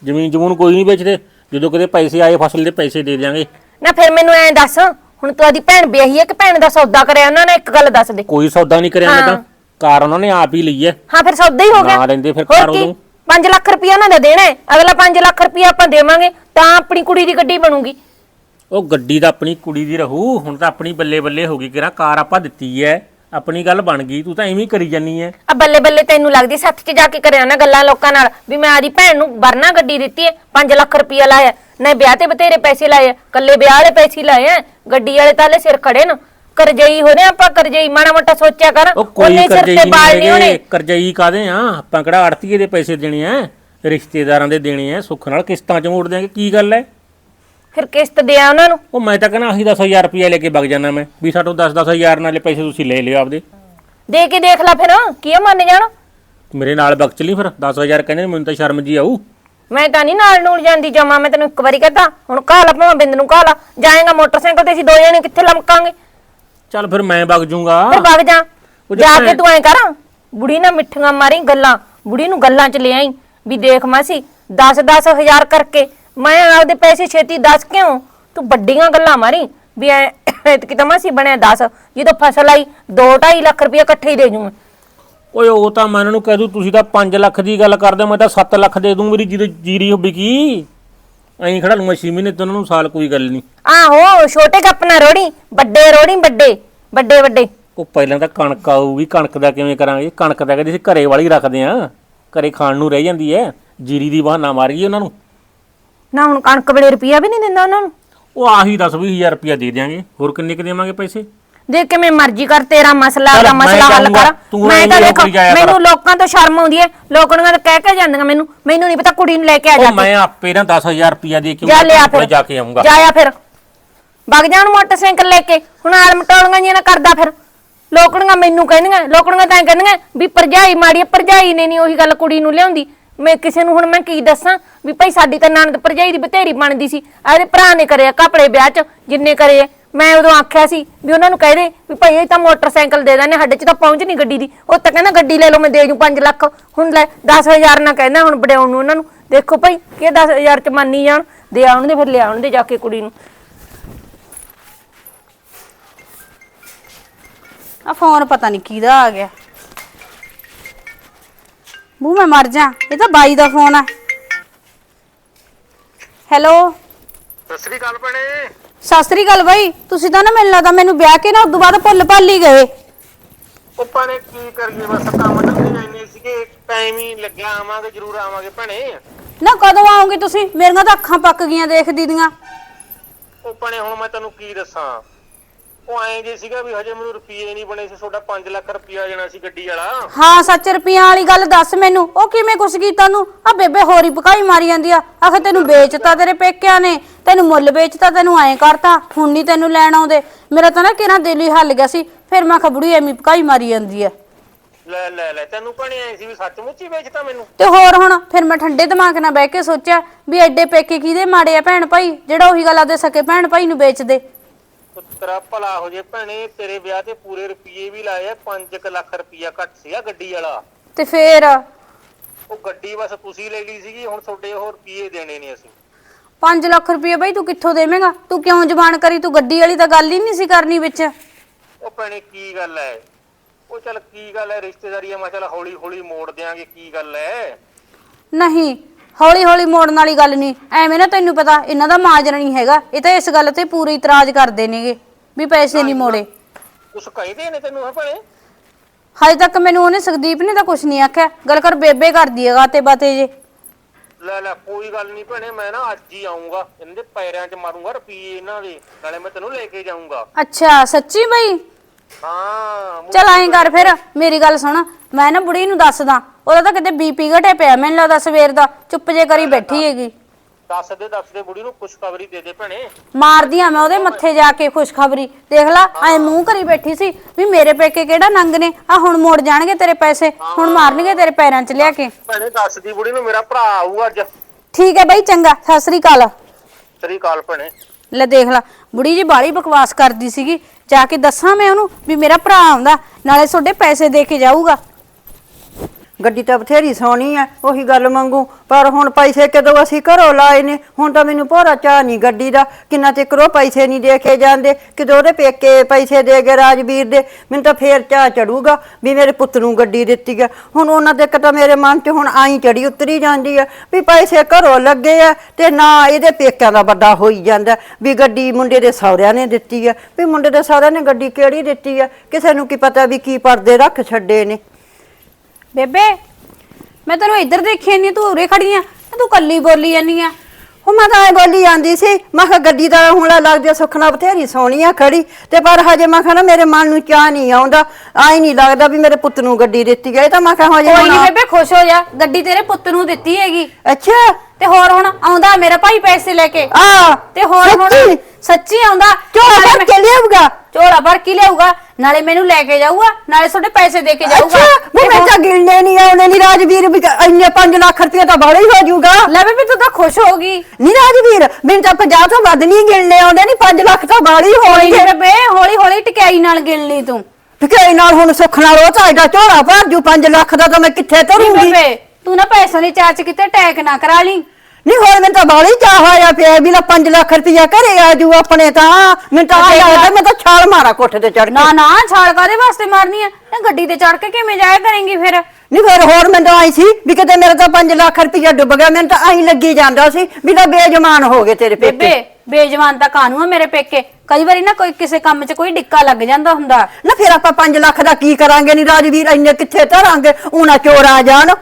ਜ਼ਮੀਨ ਜਮੂਨ ਕੋਈ ਨਹੀਂ ਵੇਚਦੇ। ਜਦੋਂ ਕਿਤੇ ਪੈਸੇ ਆਏ ਫਸਲ ਦੇ ਪੈਸੇ ਦੇ ਦਿਆਂਗੇ। ਨਾ ਫਿਰ ਮੈਨੂੰ ਐਂ ਦੱਸ ਹੁਣ ਤੂੰ ਆਦੀ ਭੈਣ ਵਿਆਹੀ ਐ ਕਿ ਭੈਣ ਦਾ ਸੌਦਾ ਕਰਿਆ? ਉਹਨਾਂ ਨੇ ਇੱਕ ਗੱਲ ਦੱਸ ਦੇ। ਕੋਈ ਸੌਦਾ ਨਹੀਂ ਕਰਿਆ ਮੈਂ ਤਾਂ। ਕਾਰ ਉਹਨਾਂ ਨੇ ਆਪ ਹੀ ਲਈ ਹੈ ਹਾਂ ਫਿਰ ਸੌਦਾ ਹੀ ਹੋ ਗਿਆ। ਨਾ ਲੈਂਦੇ ਫਿਰ ਹੋਰ ਕਾਰ ਕੀ? ਉਦੋਂ। 5 ਲੱਖ ਰੁਪਇਆ ਉਹਨਾਂ ਦਾ ਦੇਣਾ ਹੈ ਅਗਲਾ 5 ਲੱਖ ਰੁਪਇਆ ਆਪਾਂ ਦੇਵਾਂਗੇ ਤਾਂ ਆਪਣੀ ਕੁੜੀ ਦੀ ਗੱਡੀ ਬਣੂਗੀ। ਉਹ ਗੱਡੀ ਤਾਂ ਆਪਣੀ ਕੁੜੀ ਦੀ ਰਹੂ ਹੁਣ ਤਾਂ ਆਪਣੀ ਬੱਲੇ ਬੱਲੇ ਹੋ ਗਈ ਕਿਰਾ ਕਾਰ ਆਪਾਂ ਦਿੱਤੀ ਹੈ ਆਪਣੀ ਗੱਲ ਬਣ ਗਈ ਤੂੰ ਤਾਂ ਐਵੇਂ ਹੀ ਕਰੀ ਜਾਨੀ ਹੈ ਆ ਬੱਲੇ ਬੱਲੇ ਤੈਨੂੰ ਲੱਗਦੀ ਸੱਥ 'ਚ ਜਾ ਕੇ ਕਰਿਆ ਨਾ ਗੱਲਾਂ ਲੋਕਾਂ ਨਾਲ ਵੀ ਮੈਂ ਆਦੀ ਭੈਣ ਨੂੰ ਵਰਨਾ ਗੱਡੀ ਦਿੱਤੀ ਐ 5 ਲੱਖ ਰੁਪਇਆ ਲਾਇਆ। ਨਾ ਵਿਆਹ ਤੇ ਬਤੇਰੇ ਪੈਸੇ ਲਾਏ ਆ, ਕੱਲੇ ਵਿਆਹ ਵਾਲੇ ਪੈਸੇ ਹੀ ਲਾਏ ਆ ਗੱਡੀ ਵਾਲੇ ਤਾਲੇ ਸਿਰ ਖੜੇ ਨਾ। ਕਰਜਈ ਹੋ ਰਿਹਾ ਆਪਾਂ ਕਰਜਈ ਮਾੜਾ ਮੋਟਾ ਸੋਚਿਆ ਕਰ ਉਹ ਕੋਈ ਉਹਨੇ ਸਿਰ ਕਰਜਈ ਤੇ ਬਾਲ ਨਹੀਂ ਨਹੀਂ ਹੋਣੇ। ਹੈਗੇ ਕਰਜਈ ਕਾਦੇ ਆ? ਆਪਾਂ ਕਿਹੜਾ ਆੜਤੀਏ ਦੇ ਪੈਸੇ ਦੇਣੇ ਆ ਰਿਸ਼ਤੇਦਾਰਾਂ ਦੇ ਦੇਣੇ ਆ ਸੁੱਖ ਨਾਲ ਕਿਸ਼ਤਾਂ ਚ ਮੋੜ ਦਿਆਂਗੇ ਕੀ ਗੱਲ ਹੈ ਫਿਰ ਕਿਸ਼ਤ ਦਿਆ ਉਹਨਾਂ ਨੂੰ? ਉਹ ਮੈਂ ਤਾਂ ਕਹਿੰਦਾ ਆਹੀ 10000 ਰੁਪਏ ਲੈ ਕੇ ਵਗ ਜਾਣਾ ਮੈਂ ਵੀ ਸਾਡੋਂ 10-10000 ਨਾਲੇ ਪੈਸੇ ਤੁਸੀਂ ਲੈ ਲਿਓ ਆਪਦੇ। ਦੇ ਕੇ ਦੇਖ ਲੈ ਫਿਰ ਕੀ ਮੰਨ ਜਾਣ? ਮੇਰੇ ਨਾਲ ਬਗ ਚਲੀ ਫਿਰ 10000 ਕਹਿੰਦੇ ਮੈਨੂੰ ਤਾਂ ਸ਼ਰਮ ਜੀ ਆਊ। ਮੈਂ ਤਾਂ ਨਹੀਂ ਨਾਲ ਨੂਲ ਜਾਂਦੀ ਜਮਾ ਮੈਂ ਤੈਨੂੰ ਇੱਕ ਵਾਰੀ ਕਹਤਾ ਹੁਣ ਕਾਲਾ ਭਾਵੇਂ ਬਿੰਦ ਨੂੰ ਕਾਲਾ ਜਾਏਗਾ ਮੋਟਰਸਾਈਕਲ ਤੇ ਅਸੀਂ ਦੋ ਜਣੇ ਕਿੱਥੇ ਲਮਕਾਂਗੇ? ਚੱਲ ਫਿਰ ਮੈਂ ਵਗ ਜੂੰਗਾ। ਫਿਰ ਵਗ ਜਾ। ਉਹ ਜੇ ਕੇ ਤੂੰ ਐ ਕਰ ਬੁੜੀ ਨਾਲ ਮਿੱਠੀਆਂ ਮਾਰੀ ਗੱਲਾਂ ਬੁੜੀ ਨੂੰ ਗੱਲਾਂ ਚ ਲੈ ਆਈ ਵੀ ਦੇਖ ਮਾਸੀ 10 10 ਹਜ਼ਾਰ ਕਰਕੇ ਮੈਂ ਆਪਦੇ ਪੈਸੇ ਛੇਤੀ ਦੱਸ ਕਿਉਂ? ਤੂੰ ਵੱਡੀਆਂ ਗੱਲਾਂ ਮਾਰੀ। ਵੀ ਐ ਇਤਕੀ ਤਾਂ ਮਾਸੀ ਬਣਿਆ 10 ਜਦੋਂ ਫਸਲ ਆਈ 2 2.5 ਲੱਖ ਰੁਪਏ ਇਕੱਠੇ ਹੀ ਦੇ ਜੂ। ਓਏ ਉਹ ਤਾਂ ਮੈਂ ਇਹਨਾਂ ਨੂੰ ਕਹਿ ਦੂ ਤੁਸੀਂ ਤਾਂ 5 ਲੱਖ ਦੀ ਗੱਲ ਕਰਦੇ ਹੋ, ਮੈਂ ਤਾਂ 7 ਲੱਖ ਦੇ ਦੂੰ ਮੇਰੀ ਜਦੋਂ ਜੀਰੀ ਹੋ ਵਿਕੀ। ਐਂ ਖੜਾ ਲੂੰਗਾ 6 ਮਹੀਨੇ ਤੇ ਉਹਨਾਂ ਨੂੰ ਸਾਲ ਕੋਈ ਗੱਲ ਨਹੀਂ ਆਹੋ ਛੋਟੇ ਕੱਪ ਨਾ ਰੋੜੀ ਵੱਡੇ ਰੋੜੀ ਵੱਡੇ ਵੱਡੇ ਵੱਡੇ। ਉਹ ਪਹਿਲਾਂ ਤਾਂ ਕਣਕ ਆਊਗੀ ਕਣਕ ਦਾ ਕਿਵੇਂ ਕਰਾਂਗੇ? ਕਣਕ ਦਾ ਕਹਿੰਦੇ ਸੀ ਘਰੇ ਵਾਲੀ ਰੱਖਦੇ ਆ ਘਰੇ ਖਾਣ ਨੂੰ ਰਹਿ ਜਾਂਦੀ ਐ ਜੀਰੀ ਦੀ ਬਹਾਨਾ ਮਾਰੀਏ ਉਹਨਾਂ ਨੂੰ। ਨਾ ਹੁਣ ਕਣਕ ਵੇਲੇ ਰੁਪਿਆ ਵੀ ਨਹੀਂ ਦਿੰਦਾ ਉਹਨਾਂ ਨੂੰ। ਉਹ ਆਹੀ 10-20000 ਰੁਪਇਆ ਦੇ ਦਿਆਂਗੇ। ਹੋਰ ਕਿੰਨੇ ਕੁ ਦੇਵਾਂਗੇ ਪੈਸੇ? ਦੇਖ ਕਿਵੇਂ ਮਰਜ਼ੀ ਕਰ ਤੇਰਾ ਮਸਲਾ ਦਾ ਮੈਂ ਮਸਲਾ ਹੱਲ ਕਰ। ਤੂੰ ਮੈਂ ਤਾਂ ਐਵੇਂ ਦੇਖ ਰੁਕ ਜਾਇਆ ਕਰ। ਮੈਨੂੰ ਲੋਕਾਂ ਤੋਂ ਸ਼ਰਮ ਆਉਂਦੀ ਹੈ। ਲੋਕਾਂ ਨੂੰ ਤਾਂ ਕਹਿ ਕੇ ਜਾਂਦੀਆਂ ਮੈਨੂੰ। ਮੈਨੂੰ ਨਹੀਂ ਪਤਾ ਕੁੜੀ ਨੂੰ ਲੈ ਕੇ ਆ ਜਾ ਉਹ ਮੈਂ ਆਪੇ ਨਾ 10000 ਰੁਪਇਆ ਦੇ ਕੇ ਜਾ ਲਿਆ ਉਹਨਾਂ ਕੋਲੇ ਫਿਰ ਜਾ ਕੇ ਆਉਂਗਾ। ਜਾਇਆ ਫਿਰ। ਵਗ ਜਾਣ ਮੋਟਰਸਾਈਕਲ ਲੈ ਕੇ। ਹੁਣ ਆਲ ਮਟੋਲੀਆਂ ਜੀਆਂ ਨਾ ਕਰਦਾ ਫਿਰ। ਲੋਕੜੀਆਂ ਮੈਨੂੰ ਕਹਿੰਦੀਆਂ। ਲੋਕੜੀਆਂ ਤਾਂ ਐਂ ਕਹਿੰਦੀਆਂ ਵੀ ਪਰਜਾਈ ਮਾੜੀ ਆ, ਭਰਜਾਈ ਨੇ ਨਹੀਂ ਉਹੀ ਗੱਲ ਕੁੜੀ ਨੂੰ ਲਿਆਉਂਦੀ। ਮੈਂ ਕਿਸੇ ਨੂੰ ਹੁਣ ਮੈਂ ਕੀ ਦੱਸਾਂ? ਵੀ ਭਾਈ ਸਾਡੀ ਤਾਂ ਨਣਦ ਭਰਜਾਈ ਦੀ ਬਥੇਰੀ ਬਣਦੀ ਸੀ। ਆਰੇ ਭਰਾ ਨੇ ਕਰਿਆ ਕਾਪੜੇ ਵਿਆਹ ਚ, ਜਿੰਨੇ ਕਰੇ ਮੈਂ ਉਦੋਂ ਆਖਿਆ ਸੀ ਵੀ ਉਹਨਾਂ ਨੂੰ ਕਹਿ ਦੇ ਵੀ ਭਾਈ ਇਹ ਤਾਂ ਮੋਟਰਸਾਈਕਲ ਦੇ ਦੇਣੇ ਸਾਡੇ 'ਚ ਤਾਂ ਪਹੁੰਚ ਨਹੀਂ ਗੱਡੀ ਦੀ। ਉਹ ਤਾਂ ਕਹਿੰਦਾ ਗੱਡੀ ਲੈ ਲਓ, ਮੈਂ ਦੇ ਜੂ 5 ਲੱਖ। ਹੁਣ ਲੈ 10000 ਨਾ ਕਹਿੰਦਾ ਹੁਣ ਵਡਿਆਉਣ ਨੂੰ ਉਹਨਾਂ ਨੂੰ। ਦੇਖੋ ਭਾਈ, ਕਿ 10000 ਚ ਮੰਨੀ ਜਾਣ, ਦੇ ਆਉਣ ਦੇ ਫਿਰ ਲਿਆਉਣ ਦੇ ਜਾ ਕੇ ਕੁੜੀ ਨੂੰ। ਆ ਫੋਨ ਪਤਾ ਨਹੀਂ ਕਿਹਦਾ ਆ ਗਿਆ। ਬੂ ਮੈਂ ਮਰ ਜਾ ਇਹ ਤਾਂ ਬਾਈ ਦਾ ਫੋਨ ਆ। ਹੈਲੋ? ਸਤਿ ਸ੍ਰੀ ਅਕਾਲ ਭੈਣੇ। ਸਤਿ ਸ੍ਰੀ ਅਕਾਲ ਬਾਈ ਤੁਸੀਂ ਤਾਂ ਨਾ ਮੈਨੂੰ ਲੱਗਦਾ ਮੈਨੂੰ ਵਿਆਹ ਕੇ ਨਾ ਉਦੋਂ ਬਾਅਦ ਭੁੱਲ ਭੱਲ ਹੀ ਗਏ। ਉਹ ਭੈਣੇ ਕੀ ਕਰੀਏ ਬਸ ਕੰਮ ਧੰਦੇ ਇੰਨੇ ਸੀਗੇ ਟਾਈਮ ਹੀ ਲੱਗਿਆ ਆਵਾਂਗੇ ਜ਼ਰੂਰ ਆਵਾਂਗੇ ਭੈਣੇ। ਨਾ ਕਦੋਂ ਆਓਗੇ ਤੁਸੀਂ? ਮੇਰੀਆਂ ਤਾਂ ਅੱਖਾਂ ਪੱਕ ਗਈਆਂ ਦੇਖਦੀ ਦੀਆਂ ਉਹ ਭੈਣੇ ਹੁਣ ਮੈਂ ਤੈਨੂੰ ਕੀ ਦੱਸਾਂ? ਉਹ ਐਂ ਜੇ ਸੀਗਾ ਵੀ ਹਜੇ ਮੈਨੂੰ ਰੁਪਏ ਨਹੀਂ ਬਣੇ ਸੀ ਤੁਹਾਡਾ 5 ਲੱਖ ਰੁਪਿਆ ਜਾਣਾ ਸੀ ਗੱਡੀ ਵਾਲਾ। ਹਾਂ ਸੱਚ ਰੁਪਈਆਂ ਵਾਲੀ ਗੱਲ ਦੱਸ ਮੈਨੂੰ। ਉਹ ਕਿਵੇਂ ਕੁਛ ਕੀਤਾ ਨੂੰ ਆ ਬੇਬੇ ਹੋਰੀ ਪਕਾਈ ਮਾਰੀ ਜਾਂਦੀ ਆ। ਆਖੇ ਤੈਨੂੰ ਵੇਚਤਾ ਤੇਰੇ ਪੇਕਿਆਂ ਨੇ। ਤੈਨੂੰ ਮੁੱਲ ਵੇਚਤਾ ਤੈਨੂੰ ਐਂ ਕਰਤਾ। ਹੁਣ ਨਹੀਂ ਤੈਨੂੰ ਲੈਣ ਆਉਂਦੇ। ਮੇਰਾ ਤਾਂ ਨਾ ਕਿਹੜਾ ਦਿਲ ਹੀ ਹੱਲ ਗਿਆ ਸੀ। ਫਿਰ ਮੈਂ ਖਬੜੀ ਐਵੇਂ ਪਕਾਈ ਮਾਰੀ ਜਾਂਦੀ ਆ। ਲੈ ਲੈ ਲੈ ਤੈਨੂੰ ਭੈਣੇ ਐ ਸੀ ਵੀ ਸੱਚਮੁੱਚ ਹੀ ਵੇਚਤਾ ਮੈਨੂੰ। ਤੇ ਹੋਰ ਹੁਣ ਫਿਰ ਮੈਂ ਠੰਡੇ ਦਿਮਾਗ ਨਾਲ ਬਹਿ ਕੇ ਸੋਚਿਆ ਵੀ ਐਡੇ ਪੇਕੇ ਕਿਹਦੇ ਮਾੜੇ ਆ ਭੈਣ ਭਾਈ? ਜਿਹੜਾ ਉਹੀ ਗੱਲ ਆਦੇ ਸਕੇ ਭੈਣ ਭਾਈ ਨੂੰ ਵੇਚ ਦੇ ਉਹ ਤੇਰਾ ਭਲਾ ਹੋ ਜੇ ਭੈਣੇ ਤੇਰੇ ਵਿਆਹ ਤੇ ਪੂਰੇ ਰੁਪਏ ਵੀ ਲਾਏ ਆ 5 ਲੱਖ ਰੁਪਿਆ ਘੱਟ ਸੀਗਾ ਗੱਡੀ ਵਾਲਾ। ਤੇ ਫੇਰ? ਉਹ ਗੱਡੀ ਬਸ ਤੁਸੀਂ ਲੈ ਲਈ ਸੀਗੀ ਹੁਣ ਤੁਹਾਡੇ ਉਹ ਰੁਪਏ ਦੇਣੇ ਨੇ ਅਸੀਂ। 5 ਲੱਖ ਰੁਪਏ ਬਈ ਤੂੰ ਕਿੱਥੋਂ ਦੇਵੇਂਗਾ? ਤੂੰ ਕਿਉਂ ਜ਼ਬਾਨ ਕਰੀ? ਤੂੰ ਗੱਡੀ ਵਾਲੀ ਤਾਂ ਗੱਲ ਹੀ ਨਹੀਂ ਸੀ ਕਰਨੀ ਵਿੱਚ। ਉਹ ਭੈਣੇ ਕੀ ਗੱਲ ਐ? ਉਹ ਚੱਲ ਕੀ ਗੱਲ ਐ? ਰਿਸ਼ਤੇਦਾਰੀ ਆ ਮੈਂ ਚੱਲ ਹੌਲੀ ਹੌਲੀ ਮੋੜ ਦਿਆਂਗੇ ਕੀ ਗੱਲ ਐ? ਨਹੀਂ ਹੌਲੀ ਹੌਲੀ ਮੋੜਨ ਵਾਲੀ ਗੱਲ ਨਹੀਂ। ਐਵੇਂ ਨਾ ਤੈਨੂੰ ਪਤਾ ਇਹਨਾਂ ਦਾ ਮਾਜਰਾ ਨਹੀਂ ਹੈਗਾ ਇਹ ਤਾਂ ਇਸ ਗੱਲ ਤੇ ਪੂਰੀ ਇਤਰਾਜ਼ ਕਰਦੇ ਨੇਗੇ ਵੀ ਪੈਸੇ ਨਹੀਂ ਮੋੜੇ। ਕੁਛ ਕਹਿੰਦੇ ਨੇ ਤੈਨੂੰ ਹੈ ਭੈਣੇ ਹਜੇ ਤੱਕ ਮੈਨੂੰ ਉਹਨੇ ਸੁਖਦੀਪ ਨੇ ਤਾਂ ਕੁਝ ਨਹੀਂ ਆਖਿਆ। ਗੱਲ ਕਰ ਬੇਬੇ ਕਰਦੀ ਹੈਗਾ ਤੇ ਬਾਤੇ ਜੇ। ਲੈ ਲੈ ਕੋਈ ਗੱਲ ਨਹੀਂ ਭੈਣੇ ਮੈਂ ਨਾ ਅੱਜ ਹੀ ਆਉਂਗਾ ਇਹਨਾਂ ਦੇ ਪੈਰਾਂ 'ਚ ਮਾਰੂੰਗਾ ਰੁਪਏ ਇਹਨਾਂ ਦੇ ਨਾਲੇ ਮੈਂ ਤੈਨੂੰ ਲੈ ਕੇ ਜਾਊਂਗਾ। ਅੱਛਾ ਸੱਚੀ ਬਈ? ਹਾਂ ਚਲ ਐਂ ਕਰ ਫਿਰ ਮੇਰੀ ਗੱਲ ਸੁਣ ਮੈਂ ਨਾ ਬੁੜੀ ਨੂੰ ਦੱਸਦਾ। ਉਹਦਾ ਤਾਂ ਕਿਤੇ ਬੀਪੀ ਘਟੇ ਪਿਆ ਮੈਨੂੰ ਲੱਗਦਾ ਸਵੇਰ ਦਾ ਚੁੱਪ ਜੇ ਕਰੀ ਬੈਠੀ ਹੈਗੀ। ਦੱਸ ਦੇ ਦੱਸ ਦੇ ਬੁੜੀ ਨੂੰ ਖੁਸ਼ਖਬਰੀ ਦੇ ਦੇ ਭੈਣੇ। ਮਾਰਦੀ ਆ ਮੈਂ ਉਹਦੇ ਮੱਥੇ ਜਾ ਕੇ ਖੁਸ਼ਖਬਰੀ। ਦੇਖ ਲਾ ਐ ਮੂੰਹ ਕਰੀ ਬੈਠੀ ਸੀ ਵੀ ਮੇਰੇ ਪੇਕੇ ਕਿਹੜਾ ਨੰਗ ਨੇ? ਆ ਹੁਣ ਮੋੜ ਜਾਣਗੇ ਤੇਰੇ ਪੈਸੇ ਹੁਣ ਮਾਰਨਗੇ ਤੇਰੇ ਪੈਰਾਂ 'ਚ ਲਿਆ ਕੇ। ਭੈਣੇ ਦੱਸ ਦੀ ਬੁੜੀ ਨੂੰ ਮੇਰਾ ਭਰਾ ਆਊਗਾ ਅੱਜ। ਠੀਕ ਹੈ ਬਈ ਚੰਗਾ ਸਤਿ ਸ੍ਰੀ ਅਕਾਲ। ਤੇਰੀ ਕਾਲ ਭੈਣੇ। ਲੈ ਦੇਖ ਲਾ ਬੁੜੀ ਜੀ ਬਾਲੀ ਬਕਵਾਸ ਕਰਦੀ ਸੀਗੀ। ਜਾ ਕੇ ਦੱਸਾਂ ਮੈਂ ਉਹਨੂੰ ਵੀ ਮੇਰਾ ਭਰਾ ਆਉਂਦਾ ਨਾਲੇ ਤੁਹਾਡੇ ਪੈਸੇ ਦੇ ਕੇ ਜਾਊਗਾ। ਗੱਡੀ ਤਾਂ ਬਥੇਰੀ ਸੋਹਣੀ ਐ ਉਹੀ ਗੱਲ ਮੰਗੂ। ਪਰ ਹੁਣ ਪੈਸੇ ਕਦੋਂ ਅਸੀਂ ਘਰੋਂ ਲਾਏ ਨੇ? ਹੁਣ ਤਾਂ ਮੈਨੂੰ ਭੋਰਾ ਚਾਹ ਨਹੀਂ ਗੱਡੀ ਦਾ। ਕਿੰਨਾ ਚਿਰ ਉਹ ਪੈਸੇ ਨਹੀਂ ਦੇ ਕੇ ਜਾਂਦੇ? ਕਿਦੋਂ ਉਹਦੇ ਪੇਕੇ ਪੈਸੇ ਦੇ ਗਏ ਰਾਜਵੀਰ ਦੇ? ਮੈਨੂੰ ਤਾਂ ਫੇਰ ਚਾਹ ਚੜੂਗਾ ਵੀ ਮੇਰੇ ਪੁੱਤ ਨੂੰ ਗੱਡੀ ਦਿੱਤੀ ਆ। ਹੁਣ ਉਹਨਾਂ ਦੇ ਇੱਕ ਤਾਂ ਮੇਰੇ ਮਨ 'ਚ ਹੁਣ ਆਈ ਚੜੀ ਉਤਰੀ ਜਾਂਦੀ ਆ ਵੀ ਪੈਸੇ ਘਰੋਂ ਲੱਗੇ ਆ ਤੇ ਨਾ ਇਹਦੇ ਪੇਕਿਆਂ ਦਾ ਵੱਡਾ ਹੋਈ ਜਾਂਦਾ। ਵੀ ਗੱਡੀ ਮੁੰਡੇ ਦੇ ਸਹੁਰਿਆਂ ਨੇ ਦਿੱਤੀ ਆ। ਵੀ ਮੁੰਡੇ ਦੇ ਸਹੁਰਿਆਂ ਨੇ ਗੱਡੀ ਕਿਹੜੀ ਦਿੱਤੀ ਆ? ਕਿਸੇ ਨੂੰ ਕੀ ਪਤਾ ਵੀ ਕੀ ਪਰਦੇ ਰੱਖ ਛੱਡੇ ਨੇ। ਬੇਬੇ, ਮੈਂ ਤੈਨੂੰ ਇੱਧਰ ਦੇਖਿਆ ਨਹੀਂ ਤੂੰ ਉਰੇ ਖੜੀ ਆ, ਤੂੰ ਕੱਲੀ ਬੋਲੀ ਜਾਨੀ ਆ। ਉਹ ਮੈਂ ਤਾਂ ਐ ਬੋਲੀ ਜਾਂਦੀ ਸੀ, ਮੈਂ ਕਿਹਾ ਗੱਡੀ ਦਾ ਹੁਣ ਲੱਗਦੀ ਆ ਸੁਖਣਾ ਬਥੇਰੀ ਸੋਹਣੀ ਆ ਖੜੀ, ਤੇ ਪਰ ਹਜੇ ਮੈਂ ਕਿਹਾ ਨਾ ਮੇਰੇ ਮਨ ਨੂੰ ਚਾਹ ਨਹੀਂ ਆਉਂਦਾ ਆਈ ਨਹੀਂ ਲੱਗਦਾ ਵੀ ਮੇਰੇ ਪੁੱਤ ਨੂੰ ਗੱਡੀ ਦਿੱਤੀ ਗਈ ਤਾਂ ਮੈਂ ਕਿਹਾ ਹਜੇ ਕੋਈ ਹੁਣ ਨਹੀਂ ਬੇਬੇ, ਖੁਸ਼ ਹੋ ਜਾ, ਗੱਡੀ ਤੇਰੇ ਪੁੱਤ ਨੂੰ ਦਿੱਤੀ ਹੈਗੀ। ਅੱਛਾ। ਤੇ ਹੋਰ ਹੁਣ ਆਉਂਦਾ ਮੇਰਾ ਭਾਈ ਪੈਸੇ ਲੈ ਕੇ। ਆ ਤੇ ਹੋਰ ਹੁਣ ਸੱਚੀ? ਸੱਚੀ ਆਉਂਦਾ। ਝੋਲਾ ਨਾਲੇ ਭਰ ਮੈਂ- ਕੇ ਲਿਆਊਗਾ? ਝੋਲਾ ਭਰ ਕੇ ਲਿਆਊਗਾ ਨਾਲੇ ਮੈਨੂੰ ਲੈ ਕੇ ਜਾਊਗਾ ਨਾਲੇ ਤੁਹਾਡੇ ਪੈਸੇ ਦੇ ਕੇ ਜਾਊਗਾ। ਅੱਛਾ ਤੇ ਵੀ ਮੈਂ ਹੋਰ- ਤਾਂ ਗਿਣਨੇ ਨਹੀਂ ਆਉਣੇ ਨਹੀਂ ਰਾਜਵੀਰ ਵੀ ਕ- ਇੰਨੇ 5 ਲੱਖ ਰੁਪਏ ਤਾਂ ਬੜਾ ਹੀ ਹੋ ਜਾਊਗਾ। ਲੈ ਬੇਬੇ ਤੂੰ ਤਾਂ ਖੁਸ਼ ਹੋ ਗਈ। ਨਹੀਂ ਰਾਜਵੀਰ ਮੈਨੂੰ ਤਾਂ 50 ਤੋਂ ਵੱਧ ਨਹੀਂ ਗਿਣਨੇ ਆਉਂਦੇ ਨਹੀਂ 5 ਲੱਖ ਤਾਂ ਬਾਲੀ ਕੋਈ ਹੋਣਗੇ। ਬੇਬੇ ਹੌਲੀ ਹੌਲੀ ਟਕਿਆਈ ਨਾਲ ਗਿਣ ਲਈ ਤੂੰ। ਫਿਕੇ ਨਾਲ ਹੁਣ ਸੁੱਖ ਨਾਲ ਉਹ ਤਾਂ ਐਡਾ ਝੋਲਾ ਭਰ ਜੂ 5 ਲੱਖ ਦਾ ਤਾਂ ਮੈਂ ਕਿੱਥੇ ਨੀ ਧਰੂੰਗੀ? ਬੇਬੇ ਤੂੰ ਨਾ ਪੈਸਿਆਂ ਦੀ ਚਾਚ ਕਿਤੇ ਟੈਕ ਨਾ ਕਰਾ ਲਈ। ਨਹੀਂ ਹੋਰ ਮੈਨੂੰ ਤਾਂ ਬਾਲੀ ਚਾਹ ਹੋਇਆ ਪਿਆ ਵੀ ਲੈ 5 ਲੱਖ ਰੁਪਇਆ ਘਰੇ ਆ ਜੂ ਆਪਣੇ ਤਾਂ। ਮੈਨੂੰ ਤਾਂ ਆਹ ਲੱਗਦਾ ਮੈਂ ਤਾਂ ਛਾਲ ਮਾਰਾ ਕੋਠੇ ਤੇ ਚੜ ਕੇ। ਨਾ ਨਾ ਛਾਲ ਕਾਦੇ ਵਾਸਤੇ ਮਾਰਨੀ ਆ? ਇਹ ਗੱਡੀ ਤੇ ਚੜ ਕੇ ਕਿਵੇਂ ਜਾਇਆ ਕਰੇਂਗੀ ਫਿਰ? ਨਹੀਂ ਫਿਰ ਹੋਰ ਮੈਨੂੰ ਤਾਂ ਆਈ ਸੀ ਵੀ ਕਿਤੇ ਮੇਰਾ ਤਾਂ 5 ਲੱਖ ਰੁਪਇਆ ਡੁੱਬ ਗਿਆ ਮੈਨੂੰ ਤਾਂ ਆਈ ਲੱਗੀ ਜਾਂਦਾ ਸੀ ਵੀ ਤਾਂ ਬੇਜਮਾਨ ਹੋ ਗਏ ਤੇਰੇ ਪੇਕੇ। ਬੇਬੇ ਬੇਜਵਾਨ ਤਾਂ ਕਾਨੂੰ ਆ ਮੇਰੇ ਪੇਕੇ? ਕਈ ਵਾਰੀ ਨਾ ਕੋਈ ਕਿਸੇ ਕੰਮ 'ਚ ਕੋਈ ਡਿੱਕਾ ਲੱਗ ਜਾਂਦਾ ਹੁੰਦਾ। ਨਾ ਫਿਰ ਆਪਾਂ 5 ਲੱਖ ਦਾ ਕੀ ਕਰਾਂਗੇ? ਨਹੀਂ ਰਾਜਵੀਰ ਇੰਨੇ ਕਿੱਥੇ ਧਰਾਂਗੇ? ਉਹਨਾਂ ਚੋਰ ਆ ਜਾਣ।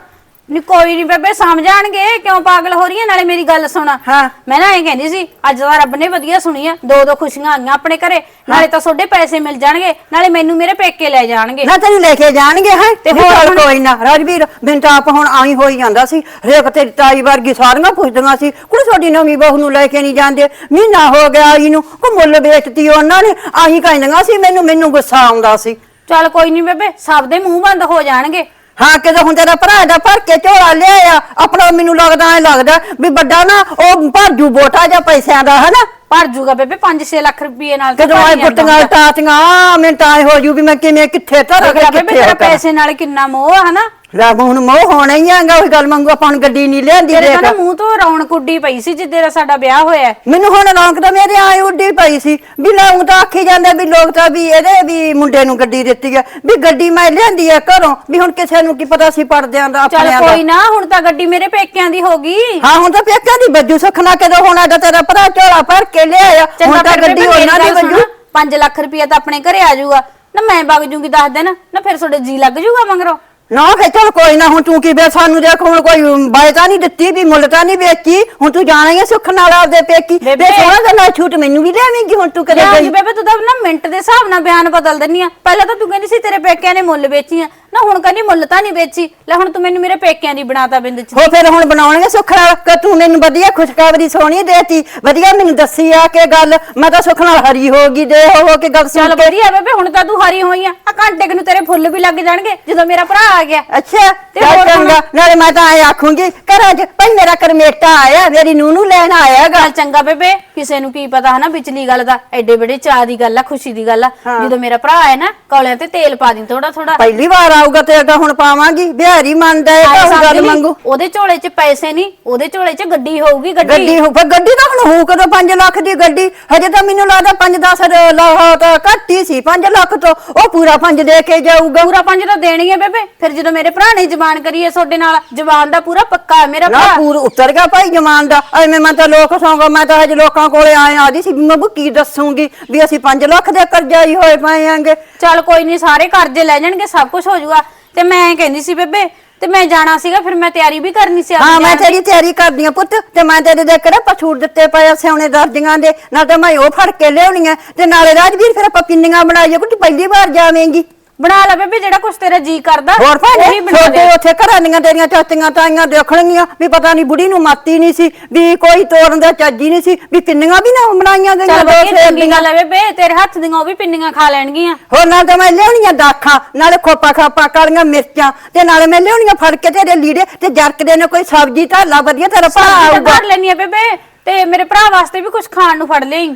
ਨੀ ਕੋਈ ਨਹੀਂ ਬੇਬੇ ਸਮਝਾਣਗੇ ਕਿਉਂ ਪਾਗਲ ਹੋ ਰਹੀ ਹੈ ਨਾਲੇ ਮੇਰੀ ਗੱਲ ਸੁਣ। ਹਾਂ। ਮੈਂ ਨਾ ਇਹ ਕਹਿੰਦੀ ਸੀ ਅੱਜ ਤਾਂ ਰੱਬ ਨੇ ਵਧੀਆ ਸੁਣੀ ਆ ਦੋ ਦੋ ਖੁਸ਼ੀਆਂ ਆਈਆਂ ਆਪਣੇ ਘਰੇ ਨਾਲੇ ਤਾਂ ਤੁਹਾਡੇ ਪੈਸੇ ਮਿਲ ਜਾਣਗੇ ਨਾਲੇ ਮੈਨੂੰ ਮੇਰੇ ਪੇਕੇ ਲੈ ਜਾਣਗੇ। ਨਾ ਤੈਨੂੰ ਲੈ ਕੇ ਜਾਣਗੇ ਹੈ? ਤੇ ਤੇ ਹੋਰ ਕੋਈ ਨਾ ਰਾਜਵੀਰ ਮੈਨੂੰ ਤਾਂ ਆਪ ਹੁਣ ਆਈ ਹੋਈ ਜਾਂਦਾ ਸੀ ਰੇਖ ਤੇਰੀ ਤਾਈ ਵਰਗੀ ਸਾਰੀਆਂ ਪੁੱਛਦੀਆਂ ਸੀ ਕੁੜੀ ਤੁਹਾਡੀ ਨਵੀਂ ਬਹੂ ਨੂੰ ਲੈ ਕੇ ਨਹੀਂ ਜਾਂਦੇ ਮਹੀਨਾ ਹੋ ਗਿਆ ਆਈ ਨੂੰ ਕੋ ਮੁੱਲ ਵੇਚਤੀ ਉਹਨਾਂ ਨੇ ਆਈ ਕਹਿੰਦੀਆਂ ਸੀ ਮੈਨੂੰ ਮੈਨੂੰ ਗੁੱਸਾ ਆਉਂਦਾ ਸੀ। ਚੱਲ ਕੋਈ ਨਹੀਂ ਬੇਬੇ ਸਭ ਦੇ ਮੂੰਹ ਬੰਦ ਹੋ ਜਾਣਗੇ। ਹਾਂ ਕਿਦੋਂ ਹੁਣ ਤੇਰਾ ਭਰਾ ਦਾ ਭਰ ਕੇ ਝੋਲਾ ਲਿਆਇਆ ਆਪਣਾ ਮੈਨੂੰ ਲੱਗਦਾ ਐ ਲੱਗਦਾ ਵੀ ਵੱਡਾ ਨਾ ਉਹ ਭਾਜੂ ਬੋਟਾ ਜਾਂ ਪੈਸਿਆਂ ਦਾ ਹਨਾ? ਭਰ ਜੂਗਾ ਬੇਬੇ 5-6 ਲੱਖ ਰੁਪਏ ਨਾਲ ਤਾਂ ਕਦੋਂ ਭਰ ਆਏ ਹੀ ਜਾਂਦਾ। ਗੁੱਟੀਆਂ ਮੈਂ ਤਾਂ ਹੋ ਜੂ ਵੀ ਮੈਂ ਕਿਵੇਂ ਕਿੱਥੇ ਧਰ ਬੇਬੇ ਕਿੱਥੇ ਤੇਰਾ। ਪੈਸੇ ਨਾਲ ਕਿੰਨਾ ਮੋਹ ਆ ਹਨਾ? ਲੈ ਹੁਣ ਮੋਹ ਹੋਣਾ ਹੀ ਆਂਗਾ ਉਹ ਗੱਲ ਮੰਗੂ ਆਪਾਂ ਨੂੰ ਗੱਡੀ ਨਹੀਂ ਲਿਆਂਦੀ ਤੇਰੇ ਤਾਂ ਦੇਖ। ਮੂੰਹ ਤੋਂ ਰੌਣਕ ਉੱਡੀ ਪਈ ਸੀ ਜਿੱਦੇ ਦਾ ਸਾਡਾ ਵਿਆਹ ਹੋਇਆ ਹੈ। ਮੈਨੂੰ ਹੁਣ ਰੌਣਕ ਤਾਂ ਮੇਰੇ ਆਏ ਉੱਡੀ ਪਈ ਸੀ। ਵੀ ਲੋਕ ਤਾਂ ਆਖੀ ਜਾਂਦੇ ਵੀ ਲੋਕ ਤਾਂ ਵੀ ਇਹਦੇ ਵੀ ਮੁੰਡੇ ਨੂੰ ਗੱਡੀ ਦਿੱਤੀ ਹੈ ਵੀ ਗੱਡੀ ਮੈਂ ਲਿਆਂਦੀ ਹੈ ਘਰੋਂ। ਵੀ ਹੁਣ ਕਿਸੇ ਨੂੰ ਕੀ ਪਤਾ ਸੀ ਪੜਦਿਆਂ ਦਾ ਚੱਲ ਆਪਣਿਆਂ ਦਾ। ਕੋਈ ਨਾ ਹੁਣ ਤਾਂ ਗੱਡੀ ਮੇਰੇ ਪੇਕਿਆਂ ਦੀ ਹੋ ਗਈ। ਹਾਂ ਹੁਣ ਤਾਂ ਪੇਕਿਆਂ ਦੀ ਬੱਜੂ ਸੁਖਣਾ ਕਦੋਂ ਹੋਣਾ ਤਾਂ ਤੇਰਾ ਭਰਾ ਝੋਲਾ ਭਰ ਕੇ ਲਿਆਇਆ। ਹੁਣ ਤਾਂ ਗੱਡੀ ਉਹਨਾਂ ਦੀ ਬੱਜੂ 5 ਲੱਖ ਰੁਪਏ ਤਾਂ ਆਪਣੇ ਘਰੇ ਆ ਜਾਊਗਾ। ਨਾ ਮੈਂ ਵਗ ਜੂਗੀ ਦੱਸ ਦਿਨ ਨਾ ਫਿਰ ਤੁਹਾਡੇ ਜੀ ਲੱਗ ਜੂਗਾ ਮੰਗਰੋ। ਨਾ ਫੇ ਚਲ ਕੋਈ ਨਾ ਹੁਣ ਤੂੰ ਕੀ ਬੇ ਸਾਨੂੰ ਦੇਖ ਹੁਣ ਕੋਈ ਬਾਇਤਾ ਨਹੀਂ ਦਿੱਤੀ ਵੀ ਮੁੱਲ ਤਾਂ ਨਹੀਂ ਵੇਚੀ ਹੁਣ ਤੂੰ ਜਾਣਾ ਹੀ ਆ ਸੁੱਖ ਨਾਲ ਆਪਦੇ ਪੇਕੀ। ਬੇਬੇ। ਬੇ ਸੋਹਣਾ ਦਾ ਨਾਲ ਛੂਟ ਮੈਨੂੰ ਵੀ ਦੇਵੇਂਗੀ ਹੁਣ ਤੂੰ ਕਦੇ ਗਈ? ਬੇਬੇ ਤੂੰ ਤਾਂ ਨਾ ਮਿੰਟ ਦੇ ਹਿਸਾਬ ਨਾਲ ਬਿਆਨ ਬਦਲ ਦਿੰਨੀ ਆ। ਪਹਿਲਾਂ ਤਾਂ ਤੂੰ ਕਹਿੰਦੀ ਸੀ ਤੇਰੇ ਪੇਕਿਆਂ ਨੇ ਮੁੱਲ ਵੇਚੀਆਂ ਨਾ ਹੁਣ ਕਹਿੰਦੀ ਮੁੱਲ ਤਾਂ ਨਹੀਂ ਵੇਚੀ ਲੈ ਹੁਣ ਤੂੰ ਮੈਨੂੰ ਮੇਰੇ ਪੇਕਿਆਂ ਦੀ ਬਣਾਤਾ ਬਿੰਦ ਚ। ਹੋ ਫਿਰ ਹੁਣ ਬਣਾਉਣਗੇ ਸੁੱਖ ਨਾਲ ਕਿ ਤੂੰ ਮੈਨੂੰ ਵਧੀਆ ਖੁਸ਼ਖਬਰੀ ਸੋਹਣੀ ਦੇਤੀ ਵਧੀਆ ਮੈਨੂੰ ਦੱਸੀ ਆ ਕੇ ਗੱਲ ਮੈਂ ਤਾਂ ਸੁੱਖ ਨਾਲ ਹਰੀ ਹੋ ਗਈ ਦੇ ਹੋ ਹੋ ਕੇ ਗੱਲ ਚੱਲ ਸੁਣ ਕੇ। ਵਧੀਆ ਬੇਬੇ ਹੁਣ ਤਾਂ ਤੂੰ ਹਰੀ ਹੋਈ ਆ ਆ ਘੰਟੇ ਕੁ ਨੂੰ ਤੇਰੇ ਫੁੱਲ ਵੀ ਲੱਗ ਜਾਣਗੇ ਜਦੋਂ ਮੇਰਾ ਭਰਾ ਆ ਗਿਆ। ਅੱਛਾ ਤੇ ਚੱਲ ਹੋਰ ਚੰਗਾ ਨਾਲੇ ਮੈਂ ਤਾਂ ਐ ਆਖੂੰਗੀ ਘਰਾਂ 'ਚ ਭਾਈ ਮੇਰਾ ਕਰਮੇਟਾ ਆਇਆ ਮੇਰੀ ਨੂੰਹ ਨੂੰ ਲੈਣ ਆਇਆਗਾ। ਚੱਲ ਚੰਗਾ ਬੇਬੇ ਕਿਸੇ ਨੂੰ ਕੀ ਪਤਾ ਹਨਾ ਵਿਚਲੀ ਗੱਲ ਦਾ ਐਡੇ ਬੜੇ ਚਾਹ ਦੀ ਗੱਲ ਆ ਖੁਸ਼ੀ ਦੀ ਗੱਲ ਆ ਜਦੋਂ ਮੇਰਾ ਭਰਾ ਆਇਆ ਨਾ ਕੌਲਿਆਂ ਤੇ ਤੇਲ ਪਾ ਦੀ ਥੋੜਾ ਥੋੜਾ ਪਹਿਲੀ ਵਾਰ ਆਊਗਾ ਤੇ ਅੱਗਾ ਹੁਣ ਪਾਵਾਂਗੀ। ਬਿਹਾਰੀ ਮੰਨਦਾ ਹੈ ਤਾਂ ਗੱਲ ਮੰਗੂ। ਉਹਦੇ ਝੋਲੇ 'ਚ ਪੈਸੇ ਨਹੀਂ ਉਹਦੇ ਝੋਲੇ 'ਚ ਗੱਡੀ ਹੋਊਗੀ ਗੱਡੀ। ਗੱਡੀ ਹੋ ਫਿਰ ਗੱਡੀ ਤਾਂ ਹੁਣ ਹੋ ਕਦੋਂ? 5 ਲੱਖ ਦੀ ਗੱਡੀ। ਹਜੇ ਤਾਂ ਮੈਨੂੰ ਲੱਗਦਾ 5-10 ਲੱਖ ਤਾਂ ਘੱਟ ਹੀ ਸੀ 5 ਲੱਖ ਤੋਂ। ਉਹ ਪੂਰਾ 5 ਦੇ ਕੇ ਜਾਊਗਾ। ਪੂਰਾ ਪੰਜ ਤਾਂ ਦੇਣੀ ਹੈ ਬੇਬੇ। ਫਿਰ ਜਦੋਂ ਮੇਰੇ ਭਰਾ ਨੇ ਜ਼ਬਾਨ ਕਰੀ ਹੈ ਤੁਹਾਡੇ ਨਾਲ ਜ਼ਬਾਨ ਦਾ ਪੂਰਾ ਪੱਕਾ ਹੈ ਮੇਰਾ ਨਾ ਭਰਾ। ਪੂਰ ਉਤਰ ਗਿਆ ਭਾਈ ਜਮਾਨ ਦਾ। ਐਵੇਂ ਮੈਂ ਤਾਂ ਲੋਕ ਸੌਂਗਾ ਮੈਂ ਤਾਂ ਹਜੇ ਲੋਕਾਂ ਕੋਲੇ ਆਏ ਆਦੀ ਸੀ ਵੀ ਮੈਂ ਕੀ ਦੱਸੂਗੀ ਵੀ ਅਸੀਂ 5 ਲੱਖ ਦੇ ਕਰਜ਼ਾ ਹੀ ਹੋਏ ਪਏ ਆਂਗੇ ਚੱਲ ਕੋਈ ਨਹੀਂ ਸਾਰੇ ਕਰਜ਼ੇ ਲੈ ਜਾਣਗੇ ਸਭ ਕੁਝ ਹੋ ਜਾਊਗਾ। ਤੇ ਮੈਂ ਕਹਿੰਦੀ ਸੀ ਬੇਬੇ ਤੇ ਮੈਂ ਜਾਣਾ ਸੀਗਾ ਫਿਰ ਮੈਂ ਤਿਆਰੀ ਵੀ ਕਰਨੀ ਸੀ ਹਾਂ ਮੈਂ। ਤੇਰੀ ਤਿਆਰੀ ਕਰਦੀ ਆ ਪੁੱਤ ਤੇ ਮੈਂ ਤੇਰੇ ਦੇ ਕਿਹੜੇ ਪਛੂੜ ਦਿੱਤੇ ਪਏ ਆ ਸਿਉਣੇ ਦਰਜੀਆਂ ਦੇ ਨਾਲ ਤਾਂ ਮੈਂ ਉਹ ਫੜ ਕੇ ਲਿਆਉਣੀਆਂ ਤੇ ਨਾਲੇ ਰਾਜਵੀਰ ਫਿਰ ਆਪਾਂ ਪਿੰਨੀਆਂ ਬਣਾਈਏ ਕਿ ਤੂੰ ਪਹਿਲੀ ਵਾਰ ਜਾਵੇਂਗੀ ਬਣਾ ਲੈ ਬੇਬੇ ਜਿਹੜਾ ਕੁਝ ਤੇਰਾ ਜੀ ਕਰਦਾ ਹੋਰ ਉਹੀ ਭਾਵੇਂ ਬਣਾ ਛੋਟੇ ਉੱਥੇ ਘਰਾਂ ਦੀਆਂ ਤੇਰੀਆਂ ਚਾਚੀਆਂ ਤਾਈਆਂ ਦੇਖਣਗੀਆਂ ਵੀ ਪਤਾ ਨਹੀਂ ਬੁੜੀ ਨੂੰ ਮਾਤੀ ਨਹੀਂ ਸੀ ਵੀ ਕੋਈ ਤੋੜਨ ਦਾ ਚੱਜੀ ਨਹੀਂ ਸੀ ਵੀ ਪਿੰਨੀਆਂ ਵੀ ਨਾ ਬਣਾਈਆਂ ਗਈਆਂ ਚੱਲ ਦੋ ਵਧੀਆ ਚੰਗੀ ਗੱਲ ਹੈ ਬੇਬੇ ਤੇਰੇ ਹੱਥ ਦੀਆਂ ਉਹ ਵੀ ਪਿੰਨੀਆਂ ਖਾ ਲੈਣਗੀਆਂ। ਹੋਰ ਨਾਲ ਤਾਂ ਮੈਂ ਲਿਆਉਣੀਆਂ ਦਾਖਾਂ ਨਾਲੇ ਖੋਪਾ ਖਾਪਾ ਕਾਲੀਆਂ ਮਿਰਚਾਂ ਤੇ ਨਾਲੇ ਮੈਂ ਲਿਆਉਣੀਆਂ ਫੜ ਕੇ ਤੇਰੇ ਲੀੜੇ ਤੇ ਜਰਕਦੇ ਨੇ ਕੋਈ ਸਬਜ਼ੀ ਧਾਲਾ ਵਧੀਆ ਤੇਰਾ ਭਾ ਸਬਜ਼ੀ ਤਾਂ ਆਊਗਾ। ਘਰ ਲੈਣੀ ਹੈ ਬੇਬੇ ਤੇ ਮੇਰੇ ਭਰਾ ਵਾਸਤੇ ਵੀ ਕੁਝ ਖਾਣ ਨੂੰ ਫੜ ਲਈ।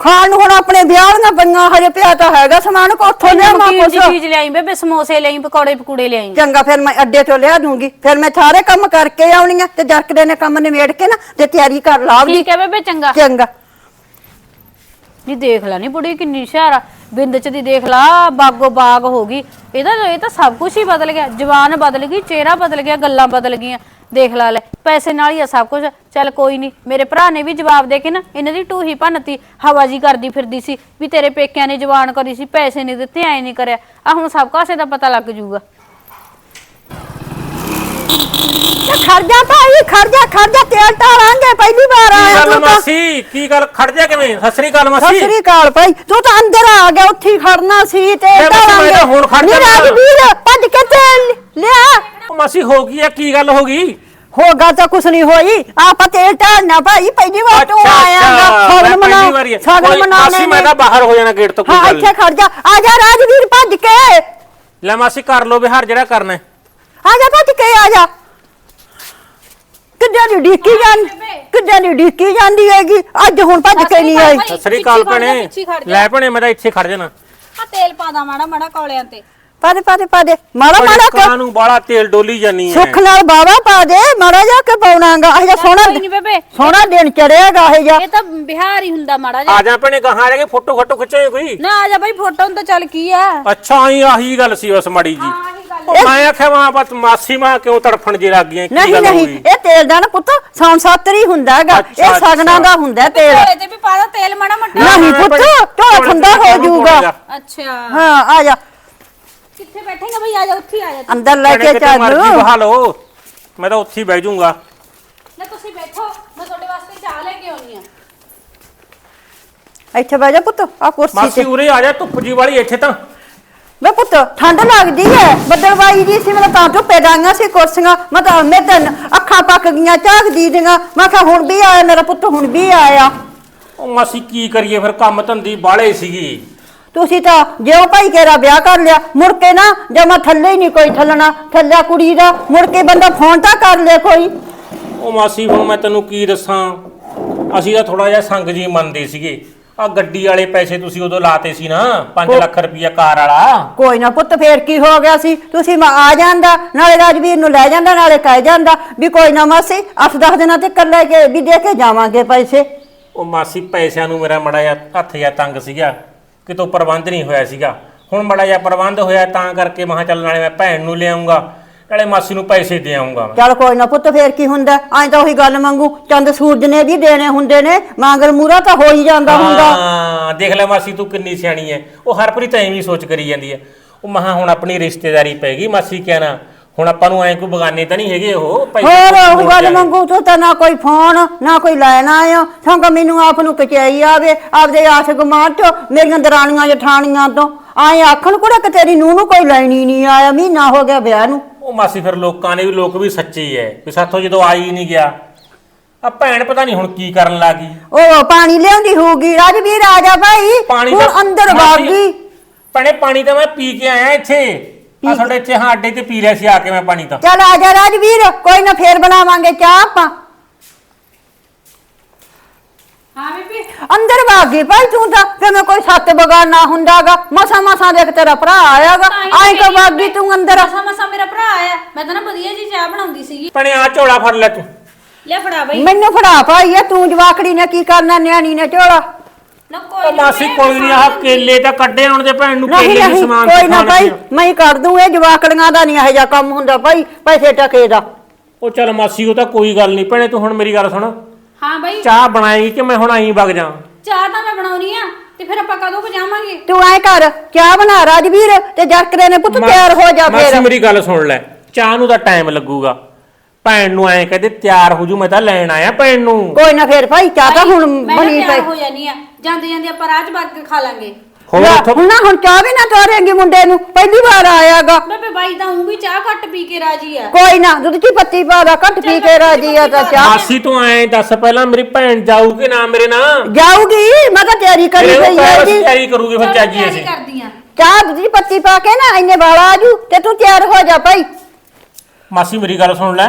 ਖਾਣ ਨੂੰ ਹੁਣ ਆਪਣੇ ਵਿਆਹ ਦੀਆਂ ਪਈਆਂ ਹਜੇ ਪਿਆ ਤਾਂ ਹੈਗਾ ਸਮਾਨ ਕੋ ਉੱਥੋਂ ਲਿਆਵਾਂ ਨਮਕੀਨ ਕੁਛ? ਜੀ ਚੀਜ਼ ਲਿਆਈ ਬੇਬੇ? ਸਮੋਸੇ ਲਈ ਪਕੌੜੇ ਪਕੂੜੇ ਲਿਆਈ। ਚੰਗਾ ਫਿਰ ਮੈਂ ਅੱਡੇ ਤੋਂ ਲਿਆ ਦੂੰਗੀ। ਫਿਰ ਮੈਂ ਸਾਰੇ ਕੰਮ ਕਰਕੇ ਆਉਣੀਆਂ ਤੇ ਜਰਕਦੇ ਨੇ ਕੰਮ ਨਿਬੇੜ ਕੇ ਨਾ ਤੇ ਤਿਆਰੀ ਕਰ ਲਾਉਗੀ ਠੀਕ ਹੈ ਬੇਬੇ ਚੰਗਾ। ਚੰਗਾ। ਜੀ ਦੇਖ ਲੈ ਨੀ ਬੁੜੀ ਕਿੰਨੀ ਹੁਸ਼ਿਆਰ ਆ। ਬਿੰਦ ਚ ਦੀ ਦੇਖ ਲਾ, ਬਾਗੋ ਬਾਗ ਹੋ ਗਈ। ਇਹਦਾ ਇਹ ਤਾਂ ਸਭ ਕੁਝ ਹੀ ਬਦਲ ਗਿਆ। ਜ਼ਬਾਨ ਬਦਲ ਗਈ, ਚਿਹਰਾ ਬਦਲ ਗਿਆ, ਗੱਲਾਂ ਬਦਲ ਗਈਆਂ। ਦੇਖ ਲਾ ਲੈ, ਪੈਸੇ ਨਾਲ ਹੀ ਆ ਸਭ ਕੁਝ ਚੱਲ ਕੋਈ ਨਹੀਂ ਮੇਰੇ ਭਰਾ ਨੇ ਵੀ ਜਵਾਬ ਦੇ ਕੇ ਨਾ, ਇਹਨਾਂ ਦੀ ਟੂਹੀ ਭੰਨਤੀ ਹਵਾਜੀ ਕਰਦੀ ਫਿਰਦੀ ਸੀ ਵੀ ਤੇਰੇ ਪੇਕਿਆਂ ਨੇ ਜਵਾਨ ਕਰੀ ਸੀ, ਪੈਸੇ ਨਹੀਂ ਦਿੱਤੇ, ਐ ਨਹੀਂ ਕਰਿਆ। ਆ ਹੁਣ ਸਭ ਕਾਸੇ ਦਾ ਪਤਾ ਲੱਗ ਜੂਗਾ। ਤੇ ਖਰਜਾ ਭਾਈ ਖਰਜਾ ਖਰਜਾ ਤੇਲ ਢਾਲਾਂਗੇ ਪਹਿਲੀ ਵਾਰ ਕੀ ਆਇਆ ਗੱਲ ਤੂੰ ਤਾਂ। ਮਾਸੀ? ਕੀ ਗੱਲ ਖੜ ਜਾ ਕਿਵੇਂ? ਸਤਿ ਸ੍ਰੀ ਅਕਾਲ ਸਤਿ ਮਾਸੀ ਸ੍ਰੀ ਅਕਾਲ ਭਾਈ ਤੂੰ ਤਾਂ ਅੰਦਰ ਆ ਗਿਆ ਉੱਥੇ ਹੀ ਖੜਨਾ ਸੀ ਤੇ ਮੈਂ ਤਾਂ ਹੁਣ ਖੜ ਨੀ ਜਾਣਾ। ਰਾਜਵੀਰ ਭੱਜ ਕੇ ਤੇਲ ਲਿਆ। ਉਹ ਮਾਸੀ ਹੋ ਗਈ ਆ ਕੀ ਗੱਲ ਹੋ ਗਈ? ਹੋਗਾ ਤਾਂ ਕੁਛ ਨਹੀਂ ਹੋਈ। ਆਪਾਂ ਤੇਲ ਢਾਲਣਾ ਭਾਈ ਪਹਿਲੀ ਵਾਰ ਤੂੰ ਆਇਆਗਾ ਮੈਂ ਸਾਗਨ ਪਹਿਲੀ ਮਨਾ ਆ। ਕੋਈ ਮਨਾਉਣੇ ਮਾਸੀ ਮੈਂ। ਤਾਂ ਬਾਹਰ ਹੋ ਜਾਣਾ ਗੇਟ ਤੋਂ ਕੋਈ ਗੱਲ ਇੱਥੇ ਨਹੀਂ। ਖੜ ਜਾ। ਆ ਜਾ ਰਾਜਵੀਰ ਭੱਜ ਕੇ। ਲੈ ਮਾਸੀ ਕਰ ਲੋ ਵਿਹਾਰ ਜਿਹੜਾ ਕਰਨਾ ਹੈ। ਆ ਜਾ ਭੱਜ ਕੇ ਆ ਜਾ। ਕਿੱਦਾਂ ਦੀ ਡੀਕੀ ਜਾਂਦੀ ਕਿੱਦਾਂ ਦੀ ਡੀਕੀ ਜਾਂਦੀ ਹੈਗੀ? ਅੱਜ ਹੁਣ ਭੱਜ ਕੇ ਨਹੀਂ ਆਈ। ਸਤਿ ਸ੍ਰੀ ਅਕਾਲ ਭੈਣੇ। ਲੈ ਭੈਣੇ ਮੈਂ ਤਾਂ ਇੱਥੇ ਖੜ ਜਾਣਾ। ਆ ਤੇਲ ਪਾ ਦਾ ਮਾੜਾ ਮਾੜਾ ਕੌਲਿਆਂ ਤੇ। ਪਾਦੇ ਪਾਦੇ ਪਾਦੇ। ਮਾੜਾ ਮਾੜਾ ਕਾਂ ਕਰ ਨੂੰ ਬਾਲਾ ਤੇਲ ਡੋਲੀ ਜਾਨੀ ਹੈ ਸੁੱਖ ਨਾਲ ਬਾਵਾ ਪਾ ਦੇ ਮਾੜਾ ਜਾ ਕੇ ਪਾਉਣਾਗਾ? ਇਹ ਜਾ ਸੋਹਣਾ ਕੋਈ ਨਹੀਂ ਬੇਬੇ। ਸੋਹਣਾ ਦਿਨ ਚੜਿਆਗਾ ਇਹ ਜਾ ਇਹ ਤਾਂ ਬਿਹਾਰ ਹੀ ਹੁੰਦਾ ਮਾੜਾ ਜਿਹਾ। ਆ ਜਾ ਭੈਣੇ ਗਾਹਾਂ ਰਹਿ ਕੇ ਫੋਟੋ ਫੋਟੋ ਖਿੱਚੇ ਕੋਈ। ਨਾ ਆ ਜਾ ਬਾਈ ਫੋਟੋ ਨੂੰ ਤਾਂ ਚੱਲ ਕੀ ਆ ਅੱਛਾ ਆਹੀ ਆਹੀ ਗੱਲ ਸੀ ਉਸ ਮੜੀ ਜੀ। ਉਹ ਮੈਂ ਆਖਿਆ ਮਾਂ ਬਸ ਮਾਸੀ ਮਾਂ ਕਿਉਂ ਤੜਫਣ ਜੇ ਲੱਗ ਗਈਆਂ ਕੀ ਨਹੀਂ ਗੱਲ ਹੋ ਨਹੀਂ ਗਈ? ਇਹ ਤੇਲ ਦਾ ਨਾ ਪੁੱਤ ਸੌਣ ਸਾਤਰੀ ਹੁੰਦਾਗਾ ਅੱਛਾ, ਇਹ ਸਗਨਾਂ ਅੱਛਾ। ਦਾ ਹੁੰਦਾ ਤੇਲ। ਤੇ ਵੀ ਪਾ ਦਾ ਤੇਲ ਮਾੜਾ ਮੋਟਾ। ਨਹੀਂ ਪੁੱਤ ਢੋਲ ਠੰਡਾ ਹੋ ਜਾਊਗਾ। ਅੱਛਾ। ਹਾਂ ਆ ਜਾ। ਕਿੱਥੇ ਬੈਠੇਗਾ ਬਈ? ਆ ਜਾ ਉੱਥੇ ਆ ਜਾ ਅੰਦਰ ਲੈ ਕੇ ਚੱਲ। ਮਰਜ਼ੀ ਬਹਾ ਲਓ। ਮੈਂ ਤਾਂ ਉੱਥੇ ਹੀ ਬਹਿ ਜਾਊਂਗਾ। ਨਾ ਤੁਸੀਂ ਬੈਠੋ। ਮੈਂ ਤੁਹਾਡੇ ਵਾਸਤੇ ਚਾਹ ਲੈ ਕੇ ਆਉਣੀ ਆ। ਇੱਥੇ ਬਹਿ ਜਾ ਪੁੱਤ ਆ ਕੁਰਸੀ ਮਾਸੀ ਤੇ ਉਰੇ ਆ ਜਾ ਧੁੱਪ ਜੀ ਵਾਲੀ ਇੱਥੇ ਤਾਂ। ਵੇ ਪੁੱਤ ਠੰਡ ਲੱਗਦੀ ਐ। ਬੱਦਲਵਾਈ ਜੀ ਸੀ ਮੈਂ ਤਾਂ ਧੁੱਪੇ ਡਾਈਆਂ ਸੀ ਕੁਰਸੀਆਂ। ਮੈਂ ਤਾਂ ਮੇਦਨ ਅੱਖਾਂ ਪੱਕ ਗਈਆਂ ਝਾਕਦੀ ਦੀਆਂ। ਮੈਂ ਕਿਹਾ ਹੁਣ ਵੀ ਆਇਆ ਮੇਰਾ ਪੁੱਤ ਹੁਣ ਵੀ ਆਇਆ। ਉਹ ਮਾਸੀ ਕੀ ਕਰੀਏ ਫਿਰ? ਕੰਮ ਧੰਦੀ ਬਾਲੇ ਸੀਗੀ। ਤੁਸੀਂ ਤਾਂ ਜਿਉਂ ਭਾਈ ਕੇਰਾ ਵਿਆਹ ਕਰ ਲਿਆ ਮੁੜ ਕੇ ਨਾ ਜਮਾ ਥੱਲੇ ਹੀ ਨਹੀਂ ਕੋਈ ਥੱਲਣਾ ਥੱਲਿਆ ਕੁੜੀ ਦਾ ਮੁੜ ਕੇ ਬੰਦਾ ਫੋਨ ਤਾਂ ਕਰ ਲੇ ਕੋਈ। ਉਹ ਮਾਸੀ ਹੁਣ ਮੈਂ ਤੈਨੂੰ ਕੀ ਦੱਸਾਂ? ਅਸੀਂ ਤਾਂ ਥੋੜਾ ਜਿਹਾ ਸੰਗ ਜੀ ਮੰਨਦੇ ਸੀਗੇ। ਆ ਗੱਡੀ ਵਾਲੇ ਪੈਸੇ ਤੁਸੀਂ ਉਦੋਂ ਲਾਤੇ ਸੀ ਨਾ 5 ਲੱਖ ਰੁਪਈਆ ਕਾਰ ਵਾਲਾ। ਕੋਈ ਨਾ ਪੁੱਤ ਫੇਰ ਕੀ ਹੋ ਗਿਆ ਸੀ? ਤੁਸੀਂ ਮੈਂ ਆ ਜਾਂਦਾ ਨਾਲੇ ਰਾਜਵੀਰ ਨੂੰ ਲੈ ਜਾਂਦਾ ਨਾਲੇ ਕਹਿ ਜਾਂਦਾ ਵੀ ਕੋਈ ਨਾ ਮਾਸੀ 8-10 ਦਿਨਾਂ ਤੇ ਕਰ ਲੈ ਕੇ ਵੀ ਦੇ ਕੇ ਜਾਵਾਂਗੇ ਪੈਸੇ। ਉਹ ਮਾਸੀ ਪੈਸਿਆਂ ਨੂੰ ਮੇਰਾ ਮੜਾ ਹੱਥ ਜਿਹਾ ਤੰਗ ਸੀਗਾ। ਕਿਤੋਂ ਪ੍ਰਬੰਧ ਨਹੀਂ ਹੋਇਆ ਸੀਗਾ। ਹੁਣ ਮੜਾ ਜਿਹਾ ਪ੍ਰਬੰਧ ਹੋਇਆ ਤਾਂ ਕਰਕੇ ਮਹਾ ਚੱਲ ਨਾਲੇ ਮੈਂ ਭੈਣ ਨੂੰ ਲਿਆਉਂਗਾ ਨਾਲੇ ਮਾਸੀ ਨੂੰ ਪੈਸੇ ਦੇ ਆਉਂਗਾ ਚੱਲ ਕੋਈ ਨਾ ਪੁੱਤ ਫੇਰ ਕੀ ਹੁੰਦਾ? ਐਂ ਤਾਂ ਉਹੀ ਗੱਲ ਮੰਗੂ ਚੰਦ ਸੂਰਜ ਨੇ ਵੀ ਦੇਣੇ ਹੁੰਦੇ ਨੇ ਮਾਂਗਰ ਮੂਰਾ ਤਾਂ ਹੋ ਹੀ ਜਾਂਦਾ ਹੁੰਦਾ। ਹਾਂ ਦੇਖ ਲੈ ਮਾਸੀ ਤੂੰ ਕਿੰਨੀ ਸਿਆਣੀ ਐ। ਉਹ ਹਰਪ੍ਰੀਤ ਐਵੇਂ ਹੀ ਸੋਚ ਕਰੀ ਜਾਂਦੀ ਐ। ਉਹ ਮਹਾ ਹੁਣ ਆਪਣੀ ਰਿਸ਼ਤੇਦਾਰੀ ਪੈ ਗਈ ਮਾਸੀ ਕਹਿਣਾ ਹੁਣ ਆਪਾਂ ਨੂੰ ਐ ਕੋਈ ਬਗਾਨੇ ਤਾਂ ਨਹੀਂ ਹੈਗੇ ਉਹ ਪੈਸੇ ਹੋਰ ਉਹ ਗੱਲ। ਮੰਗੂ ਤੂੰ ਤਾਂ ਨਾ ਕੋਈ ਫੋਨ ਨਾ ਕੋਈ ਲੈਣ ਆਇਆ ਸੰਗ ਮੈਨੂੰ ਆਪ ਨੂੰ ਕਚਾਈ ਆਵੇ ਆਪਦੇ ਆਸ ਗਮਾਰ ਚੋਂ ਮੇਰੀਆਂ ਦਰਾਣੀਆਂ ਜਠਾਣੀਆਂ ਤੋਂ। ਆਏ ਆਖਣ ਕੁੜਾ ਕਿ ਤੇਰੀ ਨੂੰਹ ਨੂੰ ਕੋਈ ਲੈਣੀ ਨਹੀਂ ਆਇਆ ਮਹੀਨਾ ਹੋ ਗਿਆ ਵਿਆਹ ਨੂੰ। ਉਹ ਮਾਸੀ ਫਿਰ ਲੋਕਾਂ ਨੇ ਵੀ ਲੋਕ ਵੀ ਸੱਚੇ ਐ ਵੀ ਸਾਥੋਂ ਜਦੋਂ ਆਈ ਹੀ ਨਹੀਂ ਗਿਆ ਆ ਭੈਣ ਪਤਾ ਨਹੀਂ ਹੁਣ ਕੀ ਕਰਨ ਲੱਗੀ। ਉਹ ਪਾਣੀ ਲਿਆਉਂਦੀ ਹੋਊਗੀ ਰਾਜਵੀਰ ਆ ਜਾ ਭਾਈ ਪਾਣੀ ਹੁਣ ਅੰਦਰ ਵਗ ਗਈ। ਭੈਣੇ ਪਾਣੀ ਤਾਂ ਮੈਂ ਪੀ ਕੇ ਆਇਆ ਇੱਥੇ। ਆ ਸਾਡੇ ਇੱਥੇ ਹਾਂ ਅੱਡੇ ਤੇ ਪੀ ਰਿਹਾ ਸੀ ਆ ਕੇ ਮੈਂ ਪਾਣੀ ਤਾਂ। ਚੱਲ ਆ ਜਾ ਰਾਜਵੀਰ ਕੋਈ ਨਾ ਫੇਰ ਬਣਾਵਾਂਗੇ ਚਾਹ ਆਪਾਂ। ਹਾਂ ਬੀਬੀ। ਅੰਦਰ ਵਗ ਗਈ ਭਾਈ ਤੂੰ ਤਾਂ ਜਿਵੇਂ ਕੋਈ ਸੱਤ ਬਗਾਨਾ ਹੁੰਦਾਗਾ। ਮਸਾ ਮਸਾ ਦੇਖ ਤੇਰਾ ਭਰਾ ਆਇਆਗਾ। ਆਈ ਕੋ ਵਗ ਗਈ ਤੂੰ ਅੰਦਰ ਮਸਾ ਮਸਾ ਮੇਰਾ ਭਰਾ ਆਇਆ। ਮੈਂ ਤਾਂ ਨਾ ਵਧੀਆ ਜੀ ਚਾਹ ਬਣਾਉਂਦੀ ਸੀਗੀ। ਭੈਣੇ ਆ ਝੋਲਾ ਫੜ ਲੈ ਤੂੰ। ਲੈ ਫੜਾ ਬਈ। ਮੈਨੂੰ ਫੜਾ ਭਾਈ ਇਹ ਤੂੰ ਜਵਾਕੜੀ ਨੇ ਕੀ ਕਰਨਾ ਨਿਆਣੀ ਨੇ ਝੋਲਾ। ਨਾ ਕੋਈ ਨੀ ਮਾਸੀ ਬੇ, ਕੋਈ ਨਹੀਂ ਆਹ ਕੇਲੇ ਤਾਂ ਕੱਢੇ ਹੁਣ ਦੇ ਭੈਣ ਨੂੰ ਨਹੀਂ ਕੇਲੇ ਦੇ ਨਹੀਂ ਸਮਾਨ ਕੋਈ ਨਾ ਖਾਣਾ ਭਾਈ ਸੀ। ਮੈਂ ਹੀ ਕਰ ਦੂੰ ਇਹ ਜਵਾਕੜੀਆਂ ਦਾ ਨਹੀਂ ਇਹੋ ਜਿਹਾ ਕੰਮ ਹੁੰਦਾ ਭਾਈ ਪੈਸੇ ਟਕੇ ਦਾ। ਉਹ ਚੱਲ ਮਾਸੀ ਉਹ ਤਾਂ ਕੋਈ ਗੱਲ ਨਹੀਂ ਭੈਣੇ ਤੂੰ ਹੁਣ ਮੇਰੀ ਗੱਲ ਸੁਣ। ਹਾਂ ਬਈ। ਚਾਹ ਬਣਾਏਗੀ ਕਿ ਮੈਂ ਹੁਣ ਆਈ ਵਗ ਜਾ? ਚਾਹ ਤਾਂ ਮੈਂ ਬਣਾਉਣੀ ਆ ਤੇ ਫਿਰ ਆਪਾਂ ਕਦੋਂ ਕੁ ਜਾਵਾਂਗੇ? ਤੂੰ ਐ ਕਰ ਚਾਹ ਬਣਾ ਰਾਜਵੀਰ ਤੇ ਜਰਕਰੇ ਨੇ ਪੁੱਤ ਤਿਆਰ ਹੋ ਜਾ ਮਾਸੀ ਫੇਰ। ਮੇਰੀ ਗੱਲ ਸੁਣ ਲੈ ਚਾਹ ਨੂੰ ਤਾਂ ਟਾਈਮ ਲੱਗੂਗਾ। ਭੈਣ ਨੂੰ ਐਂ ਕਹਦੇ ਤਿਆਰ ਹੋ ਜੂ ਮੈਂ ਤਾਂ ਲੈਣ ਆਇਆ ਭੈਣ ਨੂੰ। ਕੋਈ ਨਾ ਫੇਰ ਭਾਈ ਚਾਹ ਤਾਂ ਹੁਣ ਮੈਂ ਬਣੀ ਤਿਆਰ ਪਈ। ਹੋ ਜਾਨੀ ਆ। ਜਾਂਦੇ ਜਾਂਦੇ ਆਪਾਂ ਰਾਹ 'ਚ ਵਗ ਕੇ ਖਾ ਲਾਂਗੇ। ਹੋਰ ਲੈ, ਉੱਥੋਂ ਹੁਣ ਨਾ ਹੁਣ ਚਾਹ ਵੀ ਨਾ ਤੋਰੇਂਗੀ ਮੁੰਡੇ ਨੂੰ। ਪਹਿਲੀ ਵਾਰ ਆਇਆਗਾ। ਬੇਬੇ ਬਾਈ ਤਾਂ ਉਹ ਵੀ ਚਾਹ ਘੱਟ ਪੀ ਕੇ ਰਾਜੀ ਆ। ਕੋਈ ਨਾ ਦੁੱਧ ਚ ਪੱਤੀ ਪਾ ਦਾ ਘੱਟ ਪੀ ਕੇ ਰਾਜੀ ਆ ਤਾਂ ਚਾਹ। ਮਾਸੀ ਤੂੰ ਐਂ ਦੱਸ ਪਹਿਲਾਂ ਮੇਰੀ ਭੈਣ ਜਾਊ ਕਿ ਨਾ ਮੇਰੇ ਨਾਲ? ਜਾਊਗੀ ਮੈਂ ਤਾਂ ਤਿਆਰੀ ਕਰੀ ਮੇਰੇ ਪਈ ਹੈ ਜੀ। ਤਿਆਰੀ ਕਰੂਗੀ ਫਿਰ ਚਾਜੀ ਅਸੀਂ। ਕਰਦੀ ਆ। ਚਾਹ ਦੁੱਧ ਚ ਪੱਤੀ ਪਾ ਕੇ ਨਾ ਇੰਨੇ ਵਾਲਾ ਆਜੂ ਤੇ ਤੂੰ ਤਿਆਰ ਹੋ ਜਾ ਭਾਈ। ਮਾਸੀ ਮੇਰੀ ਗੱਲ ਸੁਣ ਲੈ।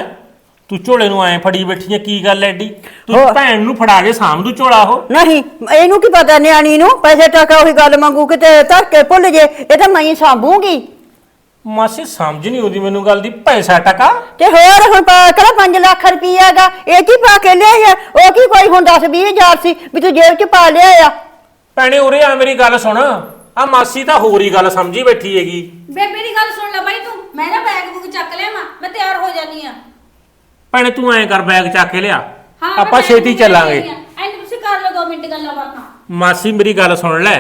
ਤੂੰ ਝੋਲੇ ਨੂੰ ਐਂ ਫੜੀ ਬੈਠੀ ਐ ਕੀ ਗੱਲ ਐਡੀ? ਤੂੰ ਹੋਰ। ਭੈਣ ਨੂੰ ਫੜਾ ਕੇ ਸਾਂਭ ਦੂ ਝੋਲਾ ਉਹ। ਨਹੀਂ ਇਹਨੂੰ ਕੀ ਪਤਾ ਨਿਆਣੀ ਨੂੰ? ਪੈਸੇ ਟਕਾ ਉਹੀ ਗੱਲ ਮੰਗੂ ਕਿਤੇ ਧਰ ਕੇ ਭੁੱਲ ਜੇ ਇਹ ਤਾਂ ਮੈਂ ਹੀ ਸਾਂਭੂਗੀ। ਮਾਸੀ ਸਮਝ ਨਹੀਂ ਉਹਦੀ ਮੈਨੂੰ ਗੱਲ ਦੀ ਪੈਸਾ ਟਕਾ। ਤੇ ਹੋਰ ਹੁਣ ਪਾ- ਕਿਹੜਾ 5 ਲੱਖ ਰੁਪਈਆਗਾ ਇਹ ਕੀ ਪਾ ਕੇ ਲਿਆਇਆ ਉਹ ਕੀ ਕੋਈ ਹੁਣ 10 20000 ਸੀ ਵੀ ਤੂੰ ਜੇਬ 'ਚ ਪਾ ਲਿਆਇਆ ਭੈਣੇ ਉਰੇ ਆ ਮੇਰੀ ਗੱਲ ਸੁਣ। ਆ ਮਾਸੀ ਤਾਂ ਹੋਰ ਹੀ ਗੱਲ ਸਮਝੀ ਬੈਠੀ ਹੈਗੀ। ਬੇਬੇ ਦੀ ਗੱਲ ਸੁਣ ਲੈ ਬਾਈ ਤੂੰ। ਮੈਂ ਨਾ ਬੈਗ ਬੁੱਕ ਚੱਕ ਲਿਆ ਮੈਂ ਤਿਆਰ ਹੋ ਜਾਨੀ ਆ। ਭੈਣੇ ਤੂੰ ਐਂ ਕਰ ਬੈਗ ਚੱਕ ਕੇ ਲਿਆ। ਹਾਂ ਆਪਾਂ ਛੇਤੀ ਚੱਲਾਂਗੇ। ਐਂ ਤੁਸੀਂ ਕਰ ਲਓ 2 ਮਿੰਟ ਗੱਲਾਂ ਬਾਤਾਂ। ਮਾਸੀ ਮੇਰੀ ਗੱਲ ਸੁਣ ਲੈ।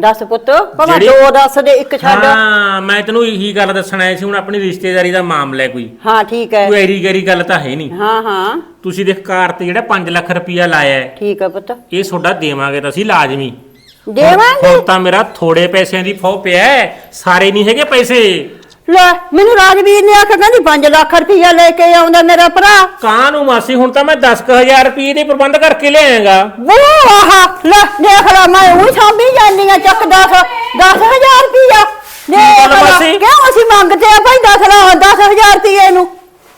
ਦੱਸ ਪੁੱਤ ਜਿਹੜੀ- ਦੋ ਦੱਸ ਦੇ ਇੱਕ ਛੱਡ। ਹਾਂ ਮੈਂ ਤੈਨੂੰ ਇਹੀ ਗੱਲ ਦੱਸਣਾ ਆਇਆ ਸੀ ਹੁਣ ਆਪਣੀ ਰਿਸ਼ਤੇਦਾਰੀ ਦਾ ਮਾਮਲਾ ਹੈ ਕੋਈ। ਹਾਂ ਠੀਕ ਹੈ। ਕੋਈ ਐਰੀ ਗੈਰੀ ਗੱਲ ਤਾਂ ਹੈ ਨਹੀਂ। ਹਾਂ ਹਾਂ। ਤੁਸੀਂ ਦੇਖ ਕਾਰ ਤੇ ਜਿਹੜਾ 5 ਲੱਖ ਰੁਪਇਆ ਲਾਇਆ ਹੈ ਠੀਕ ਹੈ ਪੁੱਤ। ਇਹ ਤੁਹਾਡਾ ਦੇਵਾਂਗੇ ਤਾਂ ਅਸੀਂ ਲਾਜ਼ਮੀ। ਦੇਵਾਂਗੇ? ਹੁਣ ਤਾਂ ਮੇਰਾ ਥੋੜੇ ਪੈਸਿਆਂ ਦੀ ਫੋ ਪਿਆ ਹੈ, ਸਾਰੇ ਨਹੀਂ ਹੈਗੇ ਪੈਸੇ। ਲੈ ਮੈਨੂੰ ਰਾਜਵੀਰ ਨੇ ਆਖਿਆ ਕਹਿੰਦੀ 5 ਲੱਖ ਰੁਪਈਆ ਲੈ ਕੇ ਆਉਂਦਾ ਮੇਰਾ ਭਰਾ। ਕਾਂ ਨੂੰ ਮਾਸੀ ਹੁਣ ਤਾਂ ਮੈਂ 10000 ਰੁਪਏ ਦੇ ਪ੍ਰਬੰਧ ਕਰਕੇ ਲਿਆਏਗਾ ਉਹ ਆਹ ਲੈ ਦੇਖ ਲੈ ਮੈਂ ਉਹ ਸਾਂਭੀ ਜਾਂਦੀ ਆ ਚੱਕ 10 10000 ਰੁਪਈਆ। ਗੱਲ ਮਾਸੀ? ਕਿਉਂ ਅਸੀਂ ਮੰਗਦੇ ਆ ਭਾਈ 10 ਲਾ 10000 ਰੁਪਈਏ ਨੂੰ?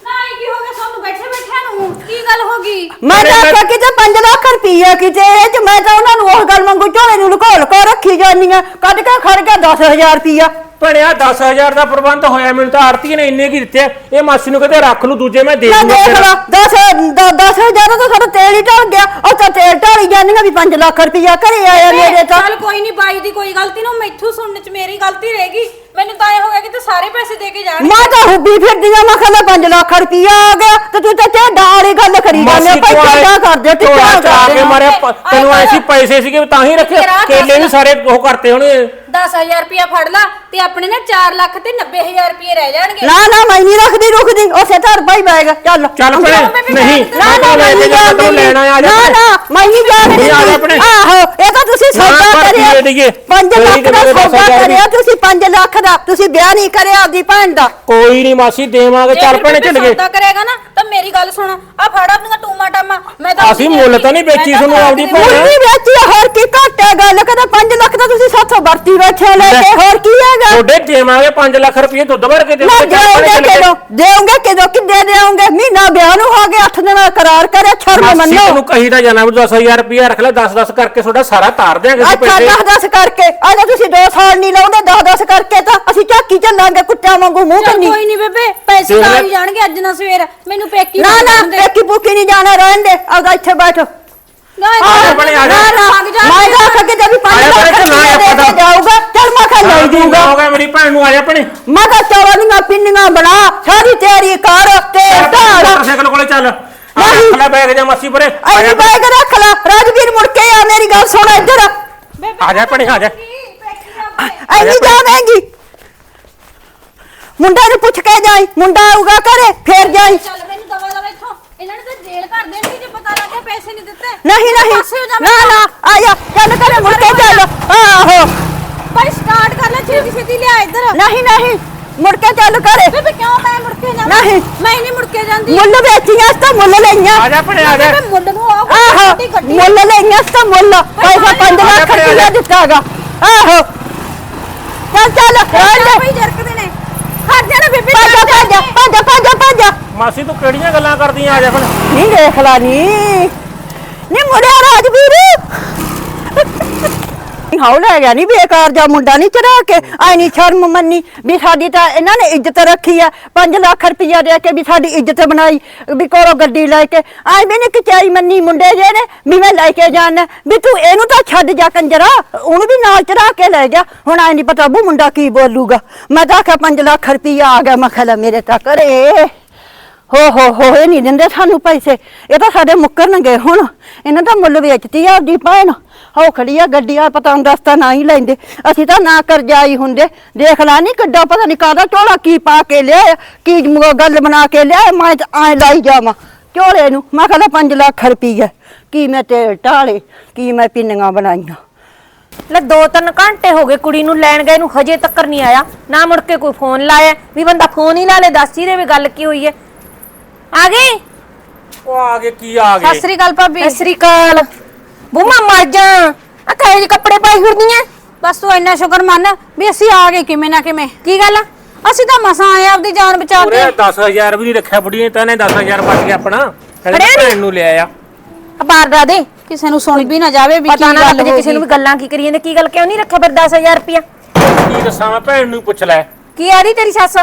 ਨਾ ਇਹ ਕੀ ਹੋ ਗਿਆ? ਸਾਨੂੰ ਬੈਠੇ ਬੈਠਿਆਂ ਨੂੰ। ਕੀ ਗੱਲ ਹੋ ਗਈ? ਮੈਂ ਤਾਂ ਮੈਂ- ਆਖਿਆ ਕਿਤੇ 5 ਲੱਖ ਰੁਪਈਆ ਕਿਤੇ ਇਹ ਚ ਮੈਂ ਤਾਂ ਉਹਨਾਂ ਨੂੰ ਉਹ ਗੱਲ ਮੰਗੂ ਝੋਲੇ ਨੂੰ ਲੁਕੋ ਲੁਕੋ ਰੱਖੀ ਜਾਂਦੀ ਆ। ਕੱਢ ਕੇ ਖੜ ਗਿਆ 10000 ਰੁਪਈਆ। ਭਣਿਆ 10000 ਦਾ ਪ੍ਰਬੰਧ ਹੋਇਆ ਮੈਨੂੰ ਤਾਂ ਆਰਤੀ ਨੇ ਇੰਨੇ ਕੀ ਦਿੱਤੇ। ਇਹ ਮਾਸੀ ਨੂੰ ਕਹਿੰਦੇ ਰੱਖ ਲੂ ਦੂਜੇ ਮੈਂ ਦੇ ਲੈ ਦੂੰਗਾ ਦੇਖ ਤੇਰਾ। ਲਾ 10 10000 ਤਾਂ ਸਾਡਾ ਤੇਲ ਹੀ ਢਲ ਗਿਆ ਉਹ ਤਾਂ ਤੇਲ ਢਾਲੀ ਜਾਂਦੀਆਂ ਵੀ 5 ਲੱਖ ਰੁਪਈਆ ਘਰੇ ਆਇਆ ਮੇਰੇ ਤਾਂ ਚੱਲ ਕੋਈ ਨਹੀਂ ਬਾਈ ਦੀ ਕੋਈ ਗਲਤੀ ਨਾ ਮੈਥੋਂ ਸੁਣਨ ਚ ਮੇਰੀ ਗਲਤੀ ਰਹੇਗੀ ਮੈਨੂੰ ਤਾਂ ਇਹ ਹੋ ਗਿਆ ਕਿ ਤੇ ਸਾਰੇ ਪੈਸੇ ਦੇ ਕੇ ਜਾਣ ਮੈਂ ਤਾਂ ਹੁੱਬੀ ਫਿਰਦੀ ਆ ਮੈਂ ਕਹਿੰਦਾ 5 ਲੱਖ ਰੁਪਈਆ ਆ ਗਿਆ ਤੇ ਤੂੰ ਤਾਂ ਝੇਡਾ ਵਾਲੀ ਗੱਲ ਕਰੀ ਜਾਂਦੇ ਮਾਸੀ ਭਾਈ ਤੂੰ ਝੇਡਾ ਕਰ ਦਿਓ ਝੋਲਾ ਚਾ ਕਰ ਕੇ ਮਾਰਿਆ ਪ- ਤੈਨੂੰ। ਐਸੀ ਪੈਸੇ ਸੀਗੇ ਤਾਂ ਹੀ ਰੱਖੇ ਤੇਰਾ ਕੇਲੇ ਵੀ। ਸਾਰੇ ਉਹ ਕਰਤੇ ਹੋਣੇ 10000 ਰੁਪਇਆ ਫੜ ਲਾ ਤੇ ਆਪਣੇ ਨਾ 4 ਲੱਖ ਤੇ 90000 ਰੁਪਏ ਰਹਿ ਜਾਣਗੇ ਨਾ ਨਾ ਮੈਂ ਨਹੀਂ ਰੱਖਦੀ ਰੁਕਦੀ ਉਸੇ ਧਰ ਭਾਈ ਬੈਗ ਚੱਲ ਚੱਲ ਭੈਣੇ ਨਹੀਂ ਨਾ ਨਾ ਮੈਂ ਮੈਂ ਨਹੀਂ ਜਾ ਜਾਣਦੀ ਤੈਨੂੰ ਲੈਣਾ ਆ ਜਾ ਨਾ ਨਾ ਮੈਂ ਨਹੀਂ ਜਾਣਦੀ ਨਹੀਂ, ਆ ਜਾ ਆਪਣੇ। ਆਹੋ ਇਹ ਤਾਂ ਤੁਸੀਂ ਨਾ, ਸੌਦਾ ਕਰਿਆ ਦੇ ਦੇਈਏ। 5 ਕੋਈ ਲੱਖ ਦਾ ਦਸ ਸੌਦਾ ਹਜ਼ਾਰ ਦੀ। ਕਰਿਆ ਤੁਸੀਂ 5 ਲੱਖ ਦਾ। ਤੁਸੀਂ ਵਿਆਹ ਨਹੀਂ ਕਰਿਆ ਆਪਦੀ ਭੈਣ ਦਾ। ਕੋਈ ਨਹੀਂ ਮਾਸੀ ਦੇਵਾਂਗੇ ਚੱਲ ਭੈਣੇ ਚੱਲ ਗਏ। ਕਰੇਗਾ ਨਾ ਮੇਰੀ ਗੱਲ ਸੁਣ। ਆ ਫੜ ਆਪਣੀਆਂ ਟੂਮਾ ਟਾਮਾ। ਮੈਂ ਤਾਂ ਅਸੀਂ ਮੁੱਲ ਤਾਂ ਨਹੀਂ ਵੇਚੀ ਤੁਹਾਨੂੰ ਆਪਦੀ ਭੈਣ। ਮੁੰਡੀ ਵੇਚੀ ਆ, ਹੋਰ ਕੀ ਘੱਟ ਹੈ ਗੱਲ? ਕਦੇ 5 ਲੱਖ ਤਾਂ ਤੁਸੀਂ ਸਾਥੋਂ ਵਰਤੀ ਬੈਠੇ ਲੈ ਕੇ ਹੋਰ ਕੀ ਹੈਗਾ? ਤੁਹਾਡੇ ਦੇਵਾਂਗੇ 5 ਲੱਖ ਰੁਪਏ ਦੁੱਧ ਵੜ ਕੇ ਨਾ ਦੇਉਂਗੇ ਕਿਦੋਂ? ਦੇਉਂਗੇ ਕਿਦੋਂ? ਕਿੱਦੇ ਦੇਉਂਗੇ ਮਹੀਨਾ ਵਿਆਹ ਨੂੰ ਹੋ ਗਿਆ 8 ਦਿਨ ਦਾ ਕਰਾਰ ਕਰਿਆ ਸ਼ਰਮ ਮੰਨੋ। ਤੈਨੂੰ ਕਹੀ ਤਾਂ ਜਾਣਾ ਵੀ 10000 ਰੁਪਏ ਰੱਖ ਲੈ 10-10 ਕਰਕੇ ਤੁਹਾਡਾ ਸਾਰਾ ਤਾਰ ਦਿਆਂਗੇ ਅਸੀਂ ਅੱਛਾ ਪੈਸੇ। 10 10 ਕਰਕੇ। ਆ ਜਾ ਤੁਸੀਂ 2 ਸਾਲ ਨਹੀਂ ਲਾਉਂਦੇ 10 10 ਕਰਕੇ ਤਾਂ ਅਸੀਂ ਝਾਕੀ ਚੱਲਾਂਗੇ ਕੁੱਤਿਆਂ ਵਾਂਗੂ ਮੂੰਹ ਚੱਲ ਕੰਨੀ ਕੋਈ ਨਹੀਂ ਬੇਬੇ ਪੈਸੇ ਤਾਂ। ਆ ਹੀ ਜਾਣਗੇ ਅੱਜ ਨਾ ਸਵੇਰ। ਮੈਨੂੰ ਪੇਕੀ ਨਾ ਬਣਾ ਨਾ। ਪੇਕੀ ਪੁੱਕੀ ਨਹੀਂ ਜਾਣਾ ਰਹਿਣ ਦੇ ਆਗਾ ਇੱਥੇ ਬੈਠ। ਨਾ ਆ ਜਾ ਬਣੇ, ਆ ਜਾ। ਨਾ ਨਾ ਭਾਗ ਜਾ। ਮੈਂ ਕੇ ਤੇ ਵੀ 5 ਆਇਆ ਲੱਖ ਰੁਪਏ ਦੇ ਕੇ ਜਾਊਗਾ ਚੱਲ ਮੈਂ ਖਾ ਲੈ ਦੂੰਗਾ ਹੋ ਗਿਆ ਮੇਰੀ ਭੈਣ ਨੂੰ ਆ ਜਾ ਭਣੇ ਮੈਂ ਤਾਂ ਚੌੜੀਆਂ ਪਿੰਨੀਆਂ ਬਣਾ ਸਾਰੀ ਤਿਆਰੀ ਕਰ ਤੇ ਢਾਲ ਮੋਟਰਸਾਈਕਲ ਕੋਲੇ ਚੱਲ। ਰੱਖ ਲੈ ਬੈਗ ਜਾਂ ਮਾਸੀ ਪਰੇ। ਜਾ। ਬੈਗ ਰੱਖ ਲੈ ਰਾਜਵੀਰ ਮੁੜ ਕੇ ਆ ਮੇਰੀ ਗੱਲ ਸੁਣ ਇੱਧਰ। ਆ ਜਾ ਭਣੇ ਆ ਜਾ। ਐਨੀ ਜਾਵੇਂਗੀ। ਮੁੰਡਾ ਨੂੰ ਪੁੱਛ ਕੇ ਜਾਈ ਮੁੰਡਾ ਆਊਗਾ ਘਰੇ ਫੇਰ ਜਾਈ। ਚੱਲ ਮੈਨੂੰ ਦਵਾ ਦਵਾ ਇੱਥੋਂ। ਇਹਨਾਂ ਨੇ ਤਾਂ ਜੇਲ੍ਹ ਕਰ ਦੇਣਗੇ ਜੇ ਪਤਾ ਲੱਗ ਗਿਆ ਪੈਸੇ ਨਹੀਂ ਦਿੱਤੇ। ਨਹੀਂ ਨਹੀਂ। ਪਾਸੇ ਹੋ ਜਾ ਨਾ ਨਾ ਆ ਜਾ। ਚੱਲ ਘਰੇ ਮੁੜ ਕੇ ਚੱਲ। ਆਹੋ। ਭਾਈ ਸਟਾਰਟ ਕਰ ਲੈ ਛੇਤੀ ਛੇਤੀ ਲਿਆ ਇੱਧਰ। ਨਹੀਂ ਨਹੀਂ। ਮੁੜ ਕੇ ਚੱਲ ਘਰੇ। ਬੇਬੇ ਕਿਉਂ ਮੈਂ ਮੁੜ ਕੇ ਜਾਵਾਂ? ਨਹੀਂ। ਮੈਂ ਨਹੀਂ ਮੁੜ ਕੇ ਜਾਂਦੀ। ਮੁੱਲ ਵੇਚੀਆਂ ਇਸ ਤਾਂ ਮੁੱਲ ਲਈਆਂ। ਆ ਜਾ ਭਣੇ ਆ ਜਾ ਮੁੱਲ ਨੂੰ ਆਹੋ ਗੱਡੀ ਗੱਡੀ ਮੁੱਲ ਲਈਆਂ ਇਸ ਤਾਂ ਮੁੱਲ। ਪੈਸਾ 5 ਆ ਜਾ ਲੱਖ ਰੁਪਇਆ। ਦਿੱਤਾਗਾ ਆਹੋ। ਚੱਲ ਚੱਲ। ਰਹਿਣ ਭਾਈ ਦੇ ਜਰਕਦੇ ਨੇ ਹਟ ਜਾ? ਨਾ ਬੇਬੇ ਭੱਜ ਭੱਜ ਭੱਜ ਭੱਜ ਭੱਜ। ਮਾਸੀ ਤੂੰ ਕਿਹੜੀਆਂ ਗੱਲਾਂ ਕਰਦੀਆਂ? ਆ ਜਾ ਭਣੇ ਨਹੀਂ ਦੇਖ ਲਾ ਨੀ। ਨੀ ਮੁੰਡਿਆ ਰਾਜਵੀਰ। ਹਾਉ ਲੈ ਗਿਆ ਨਹੀਂ ਬੇਕਾਰ ਜਾ ਮੁੰਡਾ ਨਹੀਂ ਚੜਾ ਕੇ। ਆਈ ਨਹੀਂ ਸ਼ਰਮ ਮੰਨੀ ਵੀ ਸਾਡੀ ਤਾਂ ਇਹਨਾਂ ਨੇ ਇੱਜ਼ਤ ਰੱਖੀ ਆ। 5 ਲੱਖ ਰੁਪਇਆ ਦੇ ਕੇ ਵੀ ਸਾਡੀ ਇੱਜ਼ਤ ਬਣਾਈ, ਵੀ ਕੋਲੋਂ ਗੱਡੀ ਲੈ ਕੇ। ਆਈ ਵੀ ਨਹੀਂ ਕਿਚਾਈ ਮੰਨੀ ਮੁੰਡੇ ਜੇ ਨੇ, ਵੀ ਮੈਂ ਲੈ ਕੇ ਜਾਣਾ। ਵੀ ਤੂੰ ਇਹਨੂੰ ਤਾਂ ਛੱਡ ਜਾ ਕੰਜਰਾ, ਉਹਨੂੰ ਵੀ ਨਾਲ ਚੜਾ ਕੇ ਲੈ ਗਿਆ ਹੁਣ ਆਈ ਨਹੀਂ ਪਤਾ ਬੂ ਮੁੰਡਾ ਕੀ ਬੋਲੂਗਾ। ਮੈਂ ਤਾਂ ਆਖਿਆ 5 ਲੱਖ ਰੁਪਈਆ ਆ ਗਿਆ, ਮੈਂ ਕਿਹਾ ਮੇਰੇ ਤਾਂ ਘਰੇ। ਹੋ ਹੋ ਹੋ, ਇਹ ਨਹੀਂ ਦਿੰਦੇ ਸਾਨੂੰ ਪੈਸੇ। ਇਹ ਤਾਂ ਸਾਡੇ ਮੁੱਕਰਨਗੇ ਹੁਣ। ਇਹਨਾਂ ਦਾ ਮੁੱਲ ਵੇਚਤੀ ਆ ਆਪਦੀ ਭੈਣ। ਹੋ ਖੜੀ ਆ ਗੱਡੀ ਪਤਾ ਹੁੰਦਾ ਰਸਤਾ ਨਾ ਹੀ ਲੈਂਦੇ। ਅਸੀਂ ਤਾਂ ਨਾ ਕਰਜਾਈ ਹੁੰਦੇ। ਦੇਖ ਲਾ ਨਹੀਂ ਕੱਡਾ, ਪਤਾ ਨਹੀਂ ਕਾਹਦਾ ਝੋਲਾ ਕੀ ਪਾ ਕੇ ਲਿਆ ਕੀ ਗੱਲ ਬਣਾ ਕੇ ਲਿਆ ਮੈਂ ਤਾਂ ਐ ਲਾਈ ਜਾਵਾਂ। ਝੋਲੇ ਨੂੰ ਮੈਂ ਕਹਿੰਦਾ 5 ਲੱਖ ਰੁਪਈਆ। ਕੀ ਮੈਂ ਤੇ ਢਾਲੇ, ਕੀ ਮੈਂ ਪਿੰਨੀਆਂ ਬਣਾਈਆਂ। ਲੈ ਦੋ ਤਿੰਨ ਘੰਟੇ ਹੋ ਗਏ ਕੁੜੀ ਨੂੰ ਲੈਣ ਗਏ ਨੂੰ, ਹਜੇ ਤੱਕ ਨਹੀਂ ਆਇਆ। ਨਾ ਮੁੜ ਕੇ ਕੋਈ ਫੋਨ ਲਾਇਆ। ਵੀ ਬੰਦਾ ਫੋਨ ਹੀ ਲਾ ਲੇ, ਦੱਸ ਹੀ ਦੇ ਵੀ ਗੱਲ ਕੀ ਹੋਈ ਹੈ ਆ ਗਈ ਉਹ ਆ ਗਏ ਕੀ ਆ ਸਤਿ ਗਏ ਸ੍ਰੀ ਅਕਾਲ ਭਾਬੀ। ਸਤਿ ਸ੍ਰੀ ਅਕਾਲ। ਬੂਮਾ ਮਰ ਜਾ। ਆ ਕਹੇ ਜਿਹੇ ਕੱਪੜੇ ਪਾਈ ਫਿਰਦੀਆਂ? ਬਸ ਤੂੰ ਇੰਨਾ ਸ਼ੁਕਰ ਮੰਨ ਵੀ ਅਸੀਂ ਆ ਗਏ ਕਿਵੇਂ ਨਾ ਕਿਵੇਂ। ਕੀ ਗੱਲ? ਅਸੀਂ ਤਾਂ ਮਸਾਂ ਆਏ ਆਪਦੀ ਜਾਨ ਬਚਾ ਉਰੇ ਕੇ 10000 ਵੀ ਨਹੀਂ ਰੱਖਿਆ ਬੁੜੀ ਨੇ ਤਾਂ ਨੇ 10000 ਬਚ ਗਿਆ ਆਪਣਾ। ਖੜਿਆ ਨੀ? ਭੈਣ ਨੂੰ ਲਿਆ ਆ ਆ ਬਾਰਦਾ ਦੇ ਕਿਸੇ ਨੂੰ ਸੁਣ ਵੀ ਨਾ ਜਾਵੇ ਵੀ ਪਤਾ ਕੀ ਨਾ ਗੱਲ ਲੱਗ ਜੇ ਹੋ ਕਿਸੇ ਨੂੰ ਵੀ ਗੱਲਾਂ ਕੀ ਕਰੀ ਜਾਂਦੇ ਕੀ ਗੱਲ ਕਿਉਂ ਨਹੀਂ ਰੱਖਿਆ ਫਿਰ 10000 ਰੁਪਇਆ? ਕੀ ਦੱਸਾਂ ਮੈਂ ਭੈਣ ਨੂੰ ਪੁੱਛ ਲੈ। ਕੀ ਆ ਰਹੀ ਤੇਰੀ ਸੱਸ?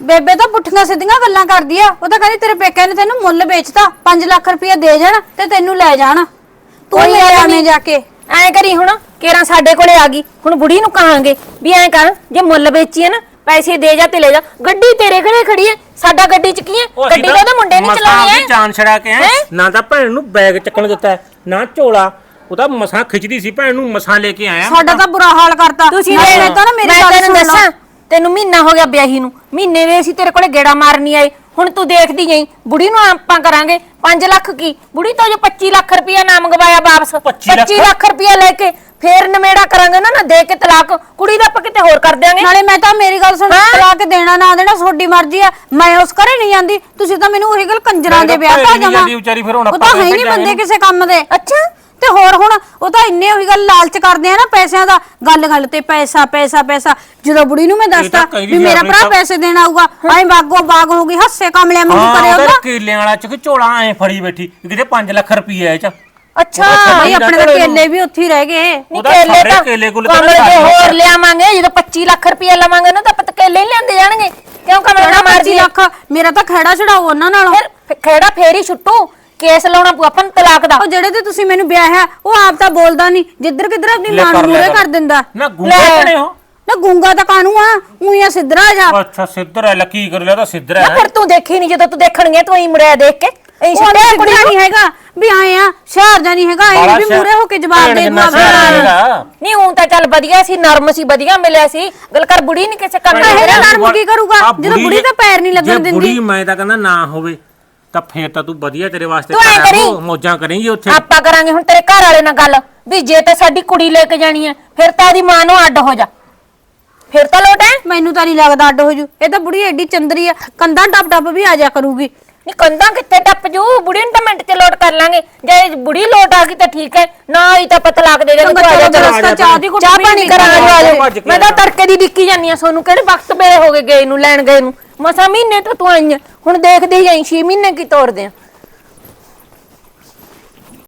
ਬੇਬੇ ਤਾਂ ਪੁੱਠੀਆਂ ਸਿੱਧੀਆਂ ਗੱਲਾਂ ਕਰਦੀ ਆ। ਉਹ ਤਾਂ ਕਹਿੰਦੀ ਤੇਰੇ ਪੇਕਿਆਂ ਨੇ ਤੈਨੂੰ ਮੁੱਲ ਵੇਚਤਾ 5 ਲੱਖ ਰੁਪਇਆ ਦੇ ਜਾਣ ਤੇ ਤੈਨੂੰ ਲੈ ਜਾਣ। ਤੂੰ ਕੋਈ ਲੈ ਆਵੇਂ। ਜਾ ਕੇ। ਐ ਕਰੀ ਹੁਣ ਕੇਰਾਂ ਸਾਡੇ ਕੋਲੇ ਆ ਗਈ। ਹੁਣ ਬੁੜੀ ਨੂੰ ਕਹਾਂਗੇ ਵੀ ਐ ਕਰ ਜੇ ਮੁੱਲ ਵੇਚੀ ਹੈ ਨਾ ਪੈਸੇ ਦੇ ਜਾ ਤੇ ਲੈ ਜਾ। ਗੱਡੀ ਤੇਰੇ ਘਰੇ ਖੜੀ ਹੈ ਸਾਡਾ ਗੱਡੀ ਚ ਕੀ ਹੈ? ਗੱਡੀ ਤਾਂ ਉਹਦੇ ਮੁੰਡੇ ਨੇ ਆਪਦੀ ਹੈ। ਜਾਨ ਛੜਾ ਕੇ ਹੈਂ? ਨਾ ਤਾਂ ਭੈਣ ਨੂੰ ਬੈਗ ਚੱਕਣ ਦਿੱਤਾ ਹੈ, ਨਾ ਝੋਲਾ। ਉਹ ਤਾਂ ਮਸਾਂ ਖਿੱਚਦੀ ਸੀ ਭੈਣ ਨੂੰ ਮਸਾਂ ਲੈ ਕੇ ਆਇਆ। ਸਾਡਾ ਤਾਂ ਬੁਰਾ ਹਾਲ ਕਰਤਾ। ਤੁਸੀਂ ਲੈ ਤਾਂ ਨਾ ਮੇਰੀ ਗੱਲ ਸੁਣ ਤੈਨੂੰ ਮਹੀਨਾ ਹੋ ਗਿਆ ਵਿਆਹੀ ਨੂੰ। ਮਹੀਨੇ ਦੇ ਅਸੀਂ ਤੇਰੇ ਕੋਲੇ ਗੇੜਾ ਮਾਰਨੀ ਆਏ। ਹੁਣ ਤੂੰ ਦੇਖਦੀ ਜਾਈ ਬੁੜੀ ਨੂੰ ਆਪਾਂ ਕਰਾਂਗੇ। 5 ਲੱਖ ਕੀ? ਬੁੜੀ ਤੋਂ ਜੋ 25 ਲੱਖ ਰੁਪਇਆ ਨਾ ਮੰਗਵਾਇਆ ਵਾਪਸ। 25 ਲੱਖ? 25 ਲੱਖ ਰੁਪਇਆ ਲੈ ਕੇ ਫੇਰ ਨਵੇੜਾ ਕਰਾਂਗੇ ਨਾ ਨਾ ਦੇ ਕੇ ਤਲਾਕ। ਕੁੜੀ ਦਾ ਆਪਾਂ ਕਿਤੇ ਹੋਰ ਕਰ ਦਿਆਂਗੇ। ਨਾਲੇ ਮੈਂ ਤਾਂ ਮੇਰੀ ਗੱਲ ਸੁਣ? ਤਲਾਕ ਦੇਣਾ ਨਾ ਦੇਣਾ ਤੁਹਾਡੀ ਮਰਜ਼ੀ ਆ। ਮੈਂ ਉਸ ਘਰੇ ਨਹੀਂ ਜਾਂਦੀ। ਤੁਸੀਂ ਤਾਂ ਮੈਨੂੰ ਉਹੀ ਗੱਲ ਕੰਜਰਾਂ ਦੇ ਤਾਂ ਵਿਆਹ ਨੀ ਜਾਵਾਂ ਉਹ ਆਪਾਂ ਤਾਂ ਹੈ ਨਹੀਂ ਬੰਦੇ? ਕਿਸੇ ਕੰਮ ਦੇ। ਅੱਛਾ। ਤੇ ਹੋਰ ਹੁਣ ਉਹ ਤਾਂ ਇੰਨੇ ਉਹੀ ਗੱਲ ਲਾਲਚ ਕਰਦੇ ਆ ਨਾ ਪੈਸਿਆਂ ਦਾ ਗੱਲ ਗੱਲ ਤੇ ਪੈਸਾ ਪੈਸਾ ਪੈਸਾ। ਜਦੋਂ ਬੁੜੀ ਨੂੰ ਮੈਂ ਦੱਸਤਾ ਕਹੀ ਵੀ ਮੇਰਾ ਆਪਣੀ ਭਰਾ ਤਾਂ- ਪੈਸੇ ਦੇਣ ਆਊਗਾ ਐਂ ਬਾਗੋ ਬਾਗ ਹੋ ਗਈ ਹੱਸੇ ਕਮਲਿਆਂ ਮੈਨੂੰ ਹਾਂ ਕਰੇ ਉਹਦੇ ਉਹਦਾ ਕੇਲਿਆਂ ਵਾਲਾ ਚ ਝੋਲਾ ਐ ਫੜੀ ਬੈਠੀ ਵੀ ਕਿਤੇ 5 ਲੱਖ ਰੁਪਏ ਇਹ ਚ। ਅੱਛਾ ਭਾਈ ਆਪਣੇ ਤਾਂ। ਕੇਲੇ ਵੀ ਉੱਥੇ ਹੀ ਰਹਿ ਗਏ। ਨਹੀਂ ਉਹਦਾ ਕੇਲੇ ਸਾਰੇ ਤਾਂ ਕੇਲੇ ਕੁਲੇ ਤਾਂ ਕਮਲ ਦੇ ਹੋਰ ਲਿਆਵਾਂਗੇ ਜਦੋਂ 25 ਲੱਖ ਰੁਪਇਆ ਲਵਾਂਗੇ ਨਾ ਤਾਂ ਕੇਲੇ ਹੀ ਲਿਆਂਦੇ ਜਾਣਗੇ। ਕਿਉਂ ਕਮਲ ਕਿਹੜਾ ਨਾ 25 ਮਾਰਦੀ ਲੱਖ ਮੇਰਾ ਤਾਂ ਖੜਾ ਛਡਾਓ ਉਹਨਾਂ ਨਾਲੋਂ। ਫਿਰ ਫਿਰ ਖੇੜਾ ਫੇਰ ਹੀ ਛੁੱਟੂ। ਕੇਸ ਲਾਉਣਾ ਪਊ ਆਪਾਂ ਨੂੰ ਤਲਾਕ ਦਾ। ਉਹ ਜਿਹੜੇ ਤੇ ਤੁਸੀਂ ਮੈਨੂੰ ਵਿਆਹਿਆ ਉਹ ਆਪ ਤਾਂ ਬੋਲਦਾ ਨਹੀਂ। ਜਿੱਧਰ ਕਿੱਧਰ ਆਪਣੀ ਲੈ ਮਾਂ ਕਰ ਨੂੰ ਮੂਰੇ ਕਰ। ਕਰ। ਦਿੰਦਾ। ਨਾ ਗੁੰਗਾ ਲੈ। ਬਣੇ ਹੋ ਨਾ ਗੁੰਗਾ ਤਾਂ ਕਾਨੂੰ ਆ? ਉਈਆਂ ਸਿੱਧਰਾ ਜਾ। ਅੱਛਾ ਸਿੱਧਰ ਹੈ ਲੱਕੀ ਕਰ ਲਿਆ ਤਾਂ ਸਿੱਧਰ ਨਾ ਹੈ। ਫਿਰ ਤੂੰ ਦੇਖੀ ਨਹੀਂ ਜਦੋਂ ਤੂੰ ਦੇਖਣ ਗਿਆ ਤੂੰ ਹੀ ਮੁੜਿਆ ਦੇਖ ਕੇ। ਐਂ ਉਹ ਛੱਡਿਆ ਕੁੜੀ ਸਿੱਧਰਾ ਨੂੰ। ਨਹੀਂ ਹੈਗਾ। ਵੀ ਆਏ ਆ ਸ਼ਹਿਰ ਨਹੀਂ ਹੈਗਾ ਇਹ ਵੀ ਮੂਰੇ ਹੋ ਕੇ ਜਵਾਬ ਦੇ। ਨਹੀਂ ਹੁਣ ਤਾਂ ਚੱਲ ਵਧੀਆ ਸੀ ਨਰਮ ਸੀ ਵਧੀਆ ਮਿਲਿਆ ਸੀ। ਗੱਲ ਕਰ ਬੁੜੀ ਨਹੀਂ ਕਿਸੇ ਕੰਮ ਭੈਣ ਦੀ ਇਹਦਾ ਮੇਰਾ। ਨਰਮ ਕੀ ਕਰੂਗਾ? ਜਦੋਂ ਬੁੜੀ ਤਾਂ ਪੈਰ ਨਹੀਂ ਲੱਗਣ ਜੇ ਦਿੰਦੀ। ਬੁੜੀ ਮੈਂ ਤਾਂ ਕਹਿੰਦਾ ਨਾ ਹੋਵੇ। ਤਾਂ ਫੇਰ ਤਾਂ ਤੂੰ ਵਧੀਆ ਤੇਰੇ ਵਾਸਤੇ ਤੂੰ ਐਂ ਕਰੇਂਗੀ ਉੱਥੇ। ਆਪਾਂ ਕਰਾਂਗੇ ਹੁਣ ਤੇਰੇ ਘਰ ਵਾਲੇ ਨਾਲ ਗੱਲ। ਵੀ ਜੇ ਤਾਂ ਸਾਡੀ ਕੁੜੀ ਲੈ ਕੇ ਜਾਣੀ ਹੈ ਫਿਰ ਤਾਂ ਉਹਦੀ ਮਾਂ ਨੂੰ ਅੱਡ ਹੋ ਜਾ। ਫਿਰ ਤਾਂ ਲੋਟ ਹੈ ਮੈਨੂੰ ਤਾਂ ਨਹੀਂ ਲੱਗਦਾ ਅੱਡ ਹੋ ਜੂ। ਇਹ ਤਾਂ ਬੁੜੀ ਐਡੀ ਚੰਦਰੀ ਆ ਕੰਧਾਂ ਟੱਪ ਟੱਪ ਵੀ ਆ ਜਾ ਕਰੂਗੀ। ਨੀ ਕੰਧਾਂ ਕਿੱਥੇ ਟੱਪ ਜੂ? ਬੁੜੀ ਨੂੰ ਤਾਂ ਮਿੰਟ ਚ ਲੋਟ ਕਰ ਲਾਂਗੇ। ਜੇ ਬੁੜੀ ਲੋਟ ਆ ਗਈ ਤਾਂ ਠੀਕ ਹੈ ਨਾ ਆਈ ਤਾਂ ਪਤਾ ਲੱਗ ਦੇ ਜਾਣਾ ਤੂੰ ਚਾਹ ਦੀ ਕੁੱਟ ਚਾਹ ਪਾਣੀ ਕਰਾ ਮੈਂ ਤਾਂ ਤੜਕੇ ਦੀ ਡਿੱਕੀ ਜਾਂਦੀ ਆ ਸੋਨੂੰ। ਕਿਹੜੇ ਵਕਤ ਬੇ ਹੋ ਗਏ ਗਏ ਨੂੰ ਲੈਣ ਗਏ ਨੂੰ? ਮਸਾ ਮਹੀਨੇ ਤੋਂ ਤੂੰ ਆਈ ਹੁਣ ਦੇਖਦੇ ਹੀ ਆਈ 6 ਮਹੀਨੇ ਕੀ ਤੋਰਦੇ ਆ।